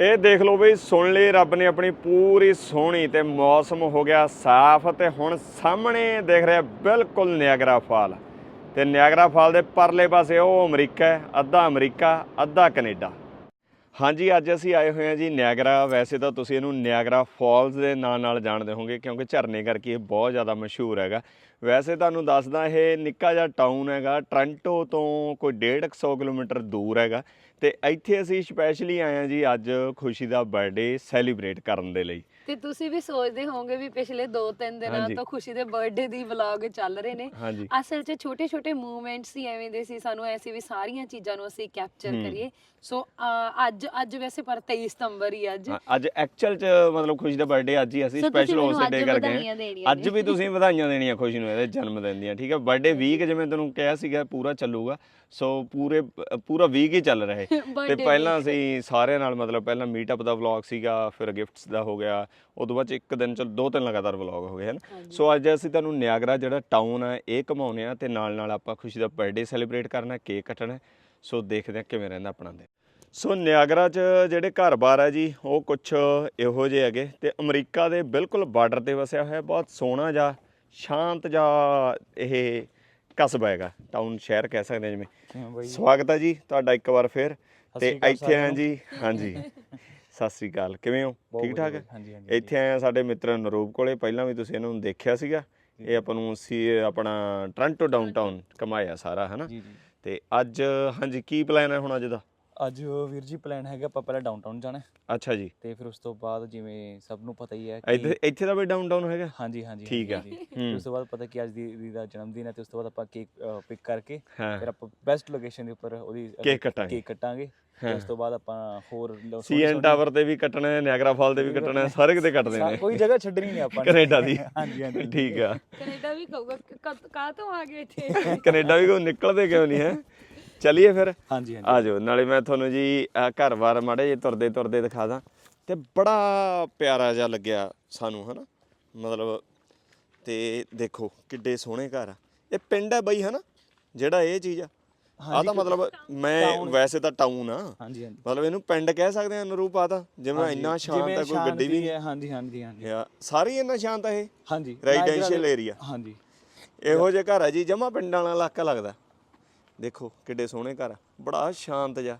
ਇਹ ਦੇਖ ਲਓ ਬਈ, ਸੁਣ ਲਈ, ਰੱਬ ਨੇ ਆਪਣੀ ਪੂਰੀ ਸੋਹਣੀ ਤੇ ਮੌਸਮ ਹੋ ਗਿਆ ਸਾਫ਼ ਤੇ ਹੁਣ ਸਾਹਮਣੇ ਦੇਖ ਰਿਹਾ ਬਿਲਕੁਲ ਨਿਆਗਰਾ ਫਾਲ। ਤੇ ਨਿਆਗਰਾ ਫਾਲ ਦੇ ਪਰਲੇ ਪਾਸੇ ਉਹ ਅਮਰੀਕਾ ਹੈ, ਅੱਧਾ ਅਮਰੀਕਾ, ਅੱਧਾ ਕੈਨੇਡਾ। ਹਾਂਜੀ, ਅੱਜ ਅਸੀਂ ਆਏ ਹੋਏ ਹਾਂ ਜੀ ਨਿਆਗਰਾ। ਵੈਸੇ ਤਾਂ ਤੁਸੀਂ ਇਹਨੂੰ ਨਿਆਗਰਾ ਫਾਲਸ ਦੇ ਨਾਂ ਨਾਲ ਜਾਣਦੇ ਹੋਗੇ ਕਿਉਂਕਿ ਝਰਨੇ ਕਰਕੇ ਇਹ ਬਹੁਤ ਜ਼ਿਆਦਾ ਮਸ਼ਹੂਰ ਹੈਗਾ। ਵੈਸੇ ਤੁਹਾਨੂੰ ਦੱਸਦਾ, ਇਹ ਨਿੱਕਾ ਜਿਹਾ ਟਾਊਨ ਹੈਗਾ, ਟ੍ਰਾਂਟੋ ਤੋਂ ਕੋਈ 150 ਕਿਲੋਮੀਟਰ ਦੂਰ ਹੈਗਾ। ਤੇ ਇੱਥੇ ਅਸੀਂ ਸਪੈਸ਼ਲੀ ਆਏ ਹਾਂ ਜੀ ਅੱਜ ਖੁਸ਼ੀ ਦਾ ਬਰਥਡੇ ਸੈਲੀਬ੍ਰੇਟ ਕਰਨ ਦੇ ਲਈ ਤੇ ਤੁਸੀਂ ਵੀ ਸੋਚਦੇ ਹੋਵੋਗੇ ਵੀ ਪਿਛਲੇ 2-3 ਦਿਨਾਂ ਹਾਂਜੀ। ਤੋਂ ਖੁਸ਼ੀ ਦੇ ਬਰਥਡੇ ਦੀ ਵਲੌਗ ਚੱਲ ਰਹੇ ਨੇ ਹਾਂਜੀ ਅਸਲ 'ਚ ਛੋਟੇ-ਛੋਟੇ ਮੂਵਮੈਂਟਸ ਹੀ ਐਵੇਂ ਦੇ ਸੀ ਸਾਨੂੰ ਐਸੀ ਵੀ ਸਾਰੀਆਂ ਚੀਜ਼ਾਂ ਨੂੰ ਅਸੀਂ ਕੈਪਚਰ। ਕਰੀਏ ਸੋ ਅ, ਅੱਜ ਅੱਜ ਵੈਸੇ ਪਰ 23 ਸਤੰਬਰ ਹੀ ਅੱਜ ਹਾਂ, ਅੱਜ ਐਕਚੁਅਲ ਚ ਮਤਲਬ ਖੁਸ਼ੀ ਦਾ ਬਰਥਡੇ ਅੱਜ ਹੀ ਅਸੀਂ ਤੁਸੀਂ ਸਪੈਸ਼ਲ ਮੈਨੂੰ ਉਸੇ ਅੱਜ ਡੇ ਕਰਕੇ ਵਧਾਈਆਂ ਆਏ। ਦੇਣੀਆਂ ਅੱਜ। ਵੀ ਤੁਸੀਂ ਵਧਾਈਆਂ ਦੇਣੀਆਂ ਖੁਸ਼ੀ ਨੂੰ ਇਹਦੇ ਜਨਮ ਦਿਨ ਦੀਆਂ ਠੀਕ ਹੈ ਬਰਥਡੇ ਵੀਕ ਜਿਵੇਂ ਤੈਨੂੰ ਕਿਹਾ ਸੀਗਾ ਪੂਰਾ ਚੱਲੂਗਾ ਸੋ ਪੂਰੇ ਪੂਰਾ ਵੀਕ ਹੀ ਚੱਲ ਰਿਹਾ ਹੈ ਤੇ Birthday ਪਹਿਲਾਂ। ਅਸੀਂ ਸਾਰਿਆਂ ਨਾਲ ਮਤਲਬ ਪਹਿਲਾਂ ਮੀਟਅਪ ਦਾ ਵਲੌਗ ਸੀਗਾ ਫਿਰ ਗਿਫਟਸ ਦਾ ਹੋ ਗਿਆ ਉਦੋਂ ਬਾਅਦ 'ਚ ਇੱਕ ਦਿਨ ਚ ਦੋ ਤਿੰਨ ਲਗਾਤਾਰ ਵਲੌਗ ਹੋ ਗਏ ਹਨ। ਸੋ ਅੱਜ ਅਸੀਂ ਤੁਹਾਨੂੰ ਨਿਆਗਰਾ ਜਿਹੜਾ ਟਾਊਨ ਹੈ ਇਹ ਘਮਾਉਨੇ ਆ ਤੇ ਨਾਲ ਨਾਲ ਆਪਾਂ ਖੁਸ਼ੀ ਦਾ ਬਰਥਡੇ ਸੈਲੀਬ੍ਰੇਟ ਕਰਨਾ ਕੇਕ ਕੱਟਣਾ ਹੈ। ਸੋ ਦੇਖਦੇ ਆ ਕਿਵੇਂ ਰਹਿੰਦਾ ਆਪਣਾ ਦਿਨ ਸੋ ਨਿਆਗਰਾ 'ਚ ਜਿਹੜੇ ਘਰ-ਬਾਰ ਹੈ ਜੀ ਉਹ ਕੁਛ ਇਹੋ ਜਿਹੇ ਹੈਗੇ ਤੇ ਅਮਰੀਕਾ ਦੇ ਬਿਲਕੁਲ ਬਾਰਡਰ ਤੇ ਵਸਿਆ ਹੋਇਆ ਬਹੁਤ ਸੋਹਣਾ ਜਿਹਾ ਸ਼ਾਂਤ ਜਿਹਾ ਇਹ ਕਸਬਾ ਹੈਗਾ ਟਾਊਨ ਸ਼ਹਿਰ ਕਹਿ ਸਕਦੇ ਹਾਂ ਜਿਵੇਂ। ਸਵਾਗਤ ਹੈ ਜੀ ਤੁਹਾਡਾ ਇੱਕ ਵਾਰ ਫੇਰ। ਤੇ ਇੱਥੇ ਆਂ ਨੂੰ। ਜੀ ਹਾਂਜੀ। ਸਤਿ ਸ੍ਰੀ ਅਕਾਲ ਕਿਵੇਂ ਹੋ? ਠੀਕ ਠਾਕ ਇੱਥੇ ਆਏ ਆ ਸਾਡੇ ਮਿੱਤਰ ਨਰੂਪ ਕੋਲੇ ਪਹਿਲਾਂ ਵੀ ਤੁਸੀਂ ਇਹਨੂੰ ਦੇਖਿਆ ਸੀਗਾ। ਇਹ ਆਪਾਂ ਨੂੰ ਸੀ ਆਪਣਾ ਟ੍ਰਾਂਟੋ ਡਾਊਨਟਾਊਨ ਕਮਾਇਆ ਸਾਰਾ ਹਨਾ? ਤੇ ਅੱਜ ਹਾਂਜੀ ਕੀ ਪਲਾਨ ਹੈ ਹੁਣ ਅੱਜ ਦਾ? ਅੱਜ ਵੀਰ ਜੀ ਪਲਾਨ ਹੈਗਾ ਆਪਾਂ ਪਹਿਲਾਂ ਡਾਊਨਟਾਊਨ ਜਾਣਾ ਹੈ ਅੱਛਾ ਜੀ ਤੇ ਫਿਰ ਉਸ ਤੋਂ ਬਾਅਦ ਜਿਵੇਂ ਸਭ ਨੂੰ ਪਤਾ ਹੀ ਹੈ ਇੱਥੇ ਇੱਥੇ ਦਾ ਵੀ ਡਾਊਨਟਾਊਨ ਹੈਗਾ ਹਾਂਜੀ ਹਾਂਜੀ ਠੀਕ ਆ। ਹਾਂਜੀ। ਹੂੰ। ਉਸ ਤੋਂ ਬਾਅਦ ਪਤਾ ਕਿ ਅੱਜ ਦੀ ਦੀ ਦਾ ਜਨਮ ਦਿਨ ਹੈ ਤੇ ਉਸ ਤੋਂ ਬਾਅਦ ਆਪਾਂ ਕੇਕ ਪਿਕ ਕਰਕੇ ਹਾਂ ਫਿਰ ਆਪਾਂ ਬੈਸਟ ਲੋਕੇਸ਼ਨ ਦੇ ਉੱਪਰ ਉਹਦੀ ਕੇਕ ਕੱਟਾਂਗੇ। ਕੇਕ ਕੱਟਾਂਗੇ ਤੇ ਹਾਂ। ਉਸ ਤੋਂ ਬਾਅਦ ਆਪਾਂ ਹੋਰ ਲੋ- ਸੀਐਨ ਟਾਵਰ ਤੇ ਵੀ ਕੱਟਣਾ ਹੈ ਨਿਆਗਰਾ ਫਾਲ ਤੇ ਵੀ ਕੱਟਣਾ ਹੈ ਸਾਰੇ ਕਿਤੇ ਕੱਟਦੇ ਸਾ- ਨੇ ਕੋਈ ਜਗ੍ਹਾ ਛੱਡਣੀ ਨਹੀਂ ਆਪਾਂ ਨੇ। ਕੈਨੇਡਾ ਦੀ ਹਾਂਜੀ ਹਾਂਜੀ ਠੀਕ ਆ ਕੈਨੇਡਾ ਵੀ ਕਹੂਗਾ ਕਾ ਤੋਂ ਆ ਗਏ ਇੱਥੇ ਕੈਨੇਡਾ ਵੀ ਕੋਈ ਨਿਕਲਦੇ ਕਿਉਂ ਨਹੀਂ ਹੈ ਚਲਿਏ ਫਿਰ? ਹਾਂਜੀ ਹਾਂਜੀ। ਆ ਜਾਓ ਨਾਲੇ ਮੈਂ ਤੁਹਾਨੂੰ ਜੀ ਆਹ ਘਰ-ਬਾਰ ਮਾੜੇ ਜੇ ਤੁਰਦੇ ਤੁਰਦੇ ਦਿਖਾ ਦਾਂ। ਤੇ ਬੜਾ ਪਿਆਰਾ ਜਿਹਾ ਲੱਗਿਆ ਸਾਨੂੰ ਹਨਾ? ਮਤਲਬ ਤੇ ਦੇਖੋ ਕਿੱਡੇ ਸੋਹਣੇ ਘਰ ਆ। ਇਹ ਪਿੰਡ ਹੈ ਬਈ ਹਨਾ? ਜਿਹੜਾ ਇਹ ਚੀਜ਼ ਆ। ਆ ਤਾਂ ਮਤਲਬ ਮੈਂ ਵੈਸੇ ਤਾਂ ਟਾਊਨ ਆ। ਹਾਂਜੀ ਹਾਂਜੀ। ਮਤਲਬ ਇਹਨੂੰ ਪਿੰਡ ਕਹਿ ਸਕਦੇ ਆ ਅਨਰੂਪ ਆ ਤਾਂ। ਜਿਵੇਂ ਇੰਨਾ ਸ਼ਾਂਤ ਹੈ ਕੋਈ ਗੱਡੀ ਵੀ ਸ਼ਾਂਤੀ ਹੈ। ਹਾਂਜੀ ਹਾਂਜੀ ਹਾਂਜੀ। ਆ ਸਾਰੀ ਇੰਨਾ ਸ਼ਾਂਤ ਹੈ ਇਹ? ਹਾਂਜੀ। Residential area। ਹਾਂਜੀ। ਇਹੋ ਜਿਹੇ ਘਰ ਆ ਜੀ ਜਮਾ ਪਿੰਡਾਂ ਵਾਲਾ ਇਲਾਕਾ ਲੱਗਦਾ। ਦੇਖੋ ਕਿੱਡੇ ਸੋਹਣੇ ਘਰ ਬੜਾ ਸ਼ਾਂਤ ਜਿਹਾ।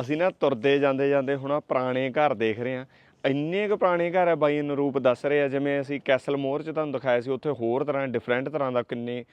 ਅਸੀਂ ਨਾ ਤੁਰਦੇ ਜਾਂਦੇ ਜਾਂਦੇ ਹੁਣ ਆਹ ਪੁਰਾਣੇ ਘਰ ਦੇਖ ਰਹੇ ਆ ਇੰਨੇ ਕੁ ਪੁਰਾਣੇ ਘਰ ਆ ਬਾਈ ਅਨੁਰੂਪ ਦੱਸ ਰਹੇ ਆ, ਜਿਵੇਂ ਅਸੀਂ ਕੈਸਲ ਮੋਰ ਚ ਤੁਹਾਨੂੰ ਦਿਖਾਇਆ ਸੀ, ਉੱਥੇ ਹੋਰ ਤਰ੍ਹਾਂ ਡਿਫਰੈਂਟ ਤਰ੍ਹਾਂ ਦਾ ਕਿੰਨੇ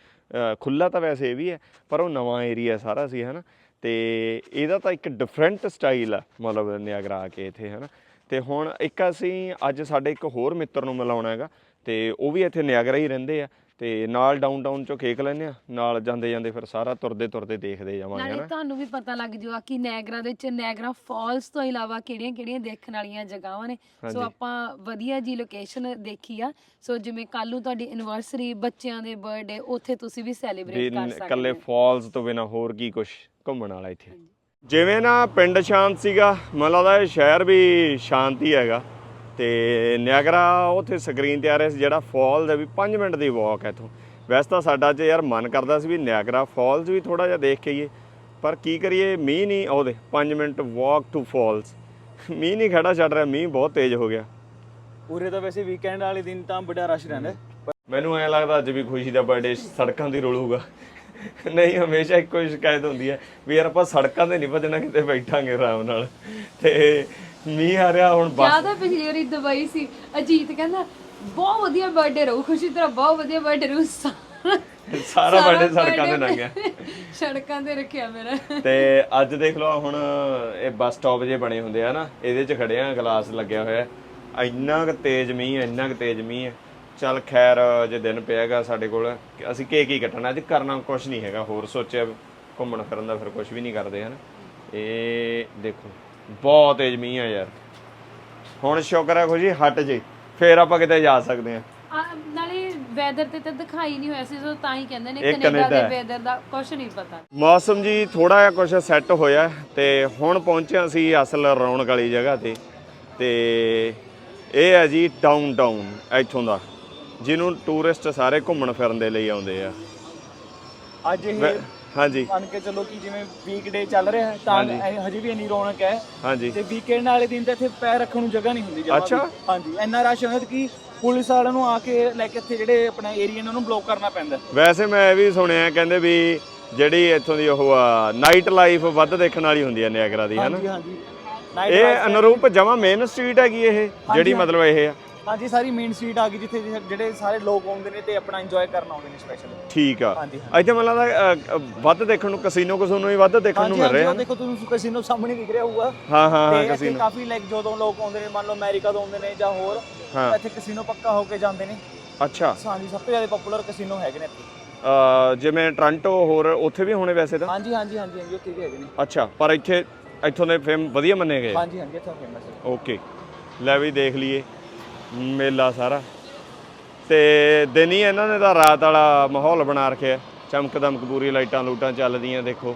ਖੁੱਲਾ ਤਾਂ ਵੈਸੇ ਇਹ ਵੀ ਹੈ, ਪਰ ਉਹ ਨਵਾਂ ਏਰੀਆ ਸਾਰਾ ਸੀ, ਹਨਾ। ਤੇ ਇਹਦਾ ਤਾਂ ਇੱਕ ਡਿਫਰੈਂਟ ਸਟਾਈਲ ਆ, ਮਤਲਬ ਨਿਆਗਰਾ ਆ ਕੇ ਇੱਥੇ, ਹਨਾ। ਤੇ ਹੁਣ ਇੱਕ ਅਸੀਂ, ਅੱਜ ਸਾਡੇ ਇੱਕ ਹੋਰ ਮਿੱਤਰ ਨੂੰ ਮਿਲਾਉਣਾ ਹੈਗਾ, ਤੇ ਉਹ ਵੀ ਇੱਥੇ ਨਿਆਗਰਾ ਹੀ ਰਹਿੰਦੇ ਆ। ਤੇ ਨਾਲ ਡਾਊਨਟਾਊਨ ਚੋਂ ਕੇਕ ਲੈਂਦੇ ਆ ਨਾਲ ਜਾਂਦੇ ਜਾਂਦੇ ਫਿਰ ਸਾਰਾ ਤੁਰਦੇ ਤੁਰਦੇ ਦੇਖਦੇ ਜਾਵਾਂਗੇ ਨਾਲੇ ਹਨਾ? ਤੁਹਾਨੂੰ ਵੀ ਪਤਾ ਲੱਗ ਜੂਗਾ ਕਿ ਨੈਗਰਾ ਦੇ ਵਿੱਚ ਨੈਗਰਾ ਫਾਲਸ ਤੋਂ ਇਲਾਵਾ ਕਿਹੜੀਆਂ-ਕਿਹੜੀਆਂ ਦੇਖਣ ਵਾਲੀਆਂ ਜਗ੍ਹਾਵਾਂ ਨੇ। ਸੋ ਆਪਾਂ ਵਧੀਆ ਜੀ ਲੋਕੇਸ਼ਨ ਦੇਖੀ ਆ। ਸੋ ਜਿਵੇਂ ਕੱਲ ਨੂੰ ਤੁਹਾਡੀ ਐਨਵਰਸਰੀ ਬੱਚਿਆਂ ਦੇ ਬਰਥਡੇ ਉੱਥੇ ਤੁਸੀਂ ਵੀ ਸੈਲੀਬ੍ਰੇਟ ਕਰ ਸਕਦੇ ਇਕੱਲੇ ਹੋ। ਫਾਲਸ ਤੋਂ ਬਿਨਾ ਹੋਰ ਕੀ ਕੁਝ ਘੁੰਮਣ ਵਾਲਾ ਇੱਥੇ? ਜਿਵੇਂ ਨਾ ਪਿੰਡ ਸ਼ਾਂਤ ਸੀਗਾ ਮੈਨੂੰ ਲੱਗਦਾ ਇਹ ਸ਼ਹਿਰ ਵੀ ਸ਼ਾਂਤੀ ਹੈਗਾ। ਤੇ ਨਿਆਗਰਾ ਉੱਥੇ ਸਕਰੀਨ ਤੇ ਆ ਰਿਹਾ ਸੀ ਜਿਹੜਾ ਫਾਲ ਦਾ ਵੀ 5 ਮਿੰਟ ਦੀ ਵਾਕ ਹੈ ਇੱਥੋਂ। ਵੈਸੇ ਤਾਂ ਸਾਡਾ ਚ ਯਾਰ ਮਨ ਕਰਦਾ ਸੀ ਵੀ ਨਿਆਗਰਾ ਫਾਲਸ ਵੀ ਥੋੜਾ ਜਿਹਾ ਦੇਖ ਕੇ ਆਈਏ ਪਰ ਕੀ ਕਰੀਏ ਮੀਂਹ ਨਹੀਂ ਆਉਦੇ। 5 ਮਿੰਟ ਵਾਕ ਟੂ ਫਾਲਸ ਮੀਂਹ ਨਹੀਂ ਖੜਾ ਛੱਡ ਰਿਹਾ ਮੀਂਹ ਬਹੁਤ ਤੇਜ਼ ਹੋ ਗਿਆ। ਉਰੇ ਤਾਂ ਵੈਸੇ ਵੀਕਐਂਡ ਵਾਲੇ ਦਿਨ ਤਾਂ ਬੜਾ ਰਸ਼ ਰਹਿੰਦਾ। ਹੈ। ਮੈਨੂੰ ਐ ਲੱਗਦਾ ਅੱਜ ਵੀ ਖੁਸ਼ੀ ਦਾ ਬਰਥਡੇ ਸੜਕਾਂ ਦੀ ਰੋਲੂਗਾ ਨਹੀਂ ਹਮੇਸ਼ਾ ਇੱਕੋ ਹੀ ਸ਼ਿਕਾਇਤ ਹੁੰਦੀ ਹੈ ਵੀ ਯਾਰ ਆਪਾਂ ਸੜਕਾਂ ਤੇ ਨਹੀਂ ਭੱਜਣਾ ਕਿਤੇ ਬੈਠਾਂਗੇ ਆਰਾਮ ਨਾਲ। ਤੇ ਮੀਂਹ ਆ ਰਿਹਾ ਹੁਣ ਬਸ। ਜ਼ਿਆਦਾ ਪਿਛਲੀ ਵਾਰੀ ਦੁਬਈ ਸੀ ਅਜੀਤ ਕਹਿੰਦਾ ਬਹੁਤ ਵਧੀਆ ਬਰਥਡੇ ਰਹੂ ਖੁਸ਼ੀ ਤੇਰਾ ਬਹੁਤ ਵਧੀਆ ਬਰਥਡੇ ਰਹੂ ਸਾਰਾ ਬਰਥਡੇ ਸੜਕਾਂ ਤੇ ਲੰਘਿਆ ਸੜਕਾਂ ਤੇ ਰੱਖਿਆ ਮੇਰਾ। ਤੇ ਅੱਜ ਦੇਖ ਲਓ ਹੁਣ ਇਹ ਬੱਸ ਸਟਾਪ ਜੇ ਬਣੇ ਹੁੰਦੇ ਆ ਨਾ ਇਹਦੇ 'ਚ ਖੜੇ ਆ ਗਲਾਸ ਲੱਗਿਆ ਹੋਇਆ। ਇੰਨਾ ਕੁ ਤੇਜ਼ ਮੀਂਹ ਹੈ ਇੰਨਾ ਕੁ ਤੇਜ਼ ਮੀਂਹ ਹੈ ਚੱਲ ਖੈਰ ਜੇ ਦਿਨ ਪਿਆਗਾ ਸਾਡੇ ਕੋਲ ਅਸੀਂ ਕੇਕ ਹੀ ਕੱਟਣਾ? ਅੱਜ ਕਰਨਾ ਕੁਝ ਨਹੀਂ ਹੈਗਾ ਹੋਰ ਸੋਚਿਆ ਘੁੰਮਣ ਫਿਰਨ ਦਾ ਫਿਰ ਕੁਝ ਵੀ ਨਹੀਂ ਕਰਦੇ ਹਨ। ਇਹ ਦੇਖੋ। ਬਹੁਤ ਤੇਜ਼ ਮੀਂਹ ਆ ਯਾਰ। ਹੁਣ ਸ਼ੁਕਰ ਹੈ ਖੁਸ਼ੀ ਹਟ ਜੇ। ਫੇਰ ਆਪਾਂ ਕਿਤੇ ਜਾ ਸਕਦੇ ਆ। ਨਾਲੇ ਵੈਦਰ ਤੇ ਤਾਂ ਦਿਖਾਈ ਨਹੀਂ ਹੋਇਆ ਸੀ ਸੋ ਤਾਂ ਹੀ ਕਹਿੰਦੇ ਨੇ ਕੈਨੇਡਾ ਦੇ। ਵੈਦਰ ਦਾ ਕੁਝ ਨਹੀਂ ਪਤਾ। ਮੌਸਮ ਜੀ ਥੋੜਾ ਜਿਹਾ ਕੁਝ ਸੈੱਟ ਹੋਇਆ ਤੇ ਹੁਣ ਪਹੁੰਚੇ ਅਸੀਂ ਅਸਲ ਰੌਣਕ ਵਾਲੀ ਜਗ੍ਹਾ ਤੇ। ਤੇ ਇਹ ਹੈ ਜੀ ਡਾਊਨਟਾਊਨ ਇੱਥੋਂ ਦਾ ਜਿਹਨੂੰ ਟੂਰਿਸਟ ਸਾਰੇ ਘੁੰਮਣ ਫਿਰਨ ਦੇ ਲਈ ਆਉਂਦੇ ਆ। ਅੱਜ ਇਹ ਹਾਂਜੀ ਮੰਨ ਕੇ ਚੱਲੋ ਕਿ ਜਿਵੇਂ ਵੀਕਡੇ ਚੱਲ ਰਿਹਾ ਹੈ ਤਾਂ ਹਾਂਜੀ। ਇਹ ਹਜੇ ਵੀ ਇੰਨੀ ਰੌਣਕ ਹੈ ਹਾਂਜੀ ਤੇ ਵੀਕਐਂਡ ਵਾਲੇ ਦਿਨ ਤਾਂ ਇੱਥੇ ਪੈਰ ਰੱਖਣ ਨੂੰ ਜਗ੍ਹਾ ਨਹੀਂ ਹੁੰਦੀ ਜਮਾਂ ਵੀ। ਅੱਛਾ। ਹਾਂਜੀ ਇੰਨਾ ਰਸ਼ ਹੁੰਦਾ ਕਿ ਪੁਲਿਸ ਵਾਲਿਆਂ ਨੂੰ ਆ ਕੇ ਲੈ ਕੇ ਇੱਥੇ ਜਿਹੜੇ ਆਪਣਾ ਏਰੀਆ ਨੇ ਉਹਨੂੰ ਬਲੌਕ ਕਰਨਾ ਪੈਂਦਾ ਵੈਸੇ ਮੈਂ ਇਹ ਵੀ ਸੁਣਿਆ ਕਹਿੰਦੇ ਵੀ ਜਿਹੜੀ ਇੱਥੋਂ ਦੀ ਉਹ ਆ ਨਾਈਟ ਲਾਈਫ ਵੱਧ ਦੇਖਣ ਵਾਲੀ ਹੁੰਦੀ ਹੈ ਨਿਆਗਰਾ ਦੀ ਹਨਾ ਹਾਂਜੀ ਹਾਂਜੀ ਨਾਈਟ ਇਹ ਅਨੁਰੂਪ ਜਮਾ ਮੇਨ ਸਟਰੀਟ ਹੈਗੀ ਇਹ ਜਿਹੜੀ। ਮਤਲਬ ਇਹ ਆ ਹਾਂਜੀ ਸਾਰੀ ਮੇਨ ਸਟਰੀਟ ਆ ਗਈ ਜਿੱਥੇ ਜਿਹੜੇ ਸਾਰੇ ਲੋਕ ਆਉਂਦੇ ਨੇ ਤੇ ਆਪਣਾ ਇੰਜੋਏ ਕਰਨ ਆਉਂਦੇ ਨੇ ਸਪੈਸ਼ਲ ਠੀਕ ਆ। ਹਾਂਜੀ ਇੱਥੇ ਮੈਨੂੰ ਲੱਗਦਾ ਵੱਧ ਦੇਖਣ ਨੂੰ ਕਸੀਨੋ ਕਸੂਨੋ ਹੀ ਵੱਧ ਦੇਖਣ ਨੂੰ ਮਿਲ ਰਹੇ ਹਨ ਦੇਖੋ ਤੁਹਾਨੂੰ ਕਸਿਨੋ ਸਾਹਮਣੇ ਦਿਖ ਰਿਹਾ ਹੋਊਗਾ। ਹਾਂ ਹਾਂ ਹਾਂ ਕਸੀਨੋ ਕਾਫੀ ਲਾਈਕ ਜਦੋਂ ਲੋਕ ਆਉਂਦੇ ਨੇ ਮੰਨ ਲਓ ਅਮਰੀਕਾ ਤੋਂ ਆਉਂਦੇ ਨੇ ਜਾਂ ਹੋਰ ਇੱਥੇ ਕਸਿਨੋ ਪੱਕਾ ਹੋ ਕੇ ਜਾਂਦੇ ਨੇ। ਅੱਛਾ। ਹਾਂਜੀ ਸਭ ਤੋਂ ਜ਼ਿਆਦਾ ਪਪੂਲਰ ਕਸਿਨੋ ਹੈਗੇ ਨੇ ਇੱਥੇ। ਜਿਵੇਂ ਟ੍ਰਾਂਟੋ ਹੋਰ ਉੱਥੇ ਵੀ ਹੋਣੇ ਵੈਸੇ ਤਾਂ? ਹਾਂਜੀ ਹਾਂਜੀ ਹਾਂਜੀ ਹਾਂਜੀ ਉੱਥੇ ਵੀ ਹੈਗੇ ਨੇ। ਅੱਛਾ ਪਰ ਇੱਥੇ ਇੱਥੋਂ ਦੇ ਫੇਮ ਵਧੀਆ ਮੰਨੇ ਗਏ। ਹਾਂਜੀ ਹਾਂਜੀ ਇੱਥੇ ਫੇਮਸ ਹੈ ਓਕੇ। ਲੈ ਵੀ ਦੇਖ ਲਈਏ। ਮੇਲਾ ਸਾਰਾ। ਤੇ ਦਿਨ ਹੀ ਇਹਨਾਂ ਨੇ ਤਾਂ ਰਾਤ ਵਾਲਾ ਮਾਹੌਲ ਬਣਾ ਰੱਖਿਆ। ਚਮਕ ਦਮਕ ਪੂਰੀ ਲਾਈਟਾਂ ਲੂਟਾਂ ਚੱਲਦੀਆਂ ਦੇਖੋ।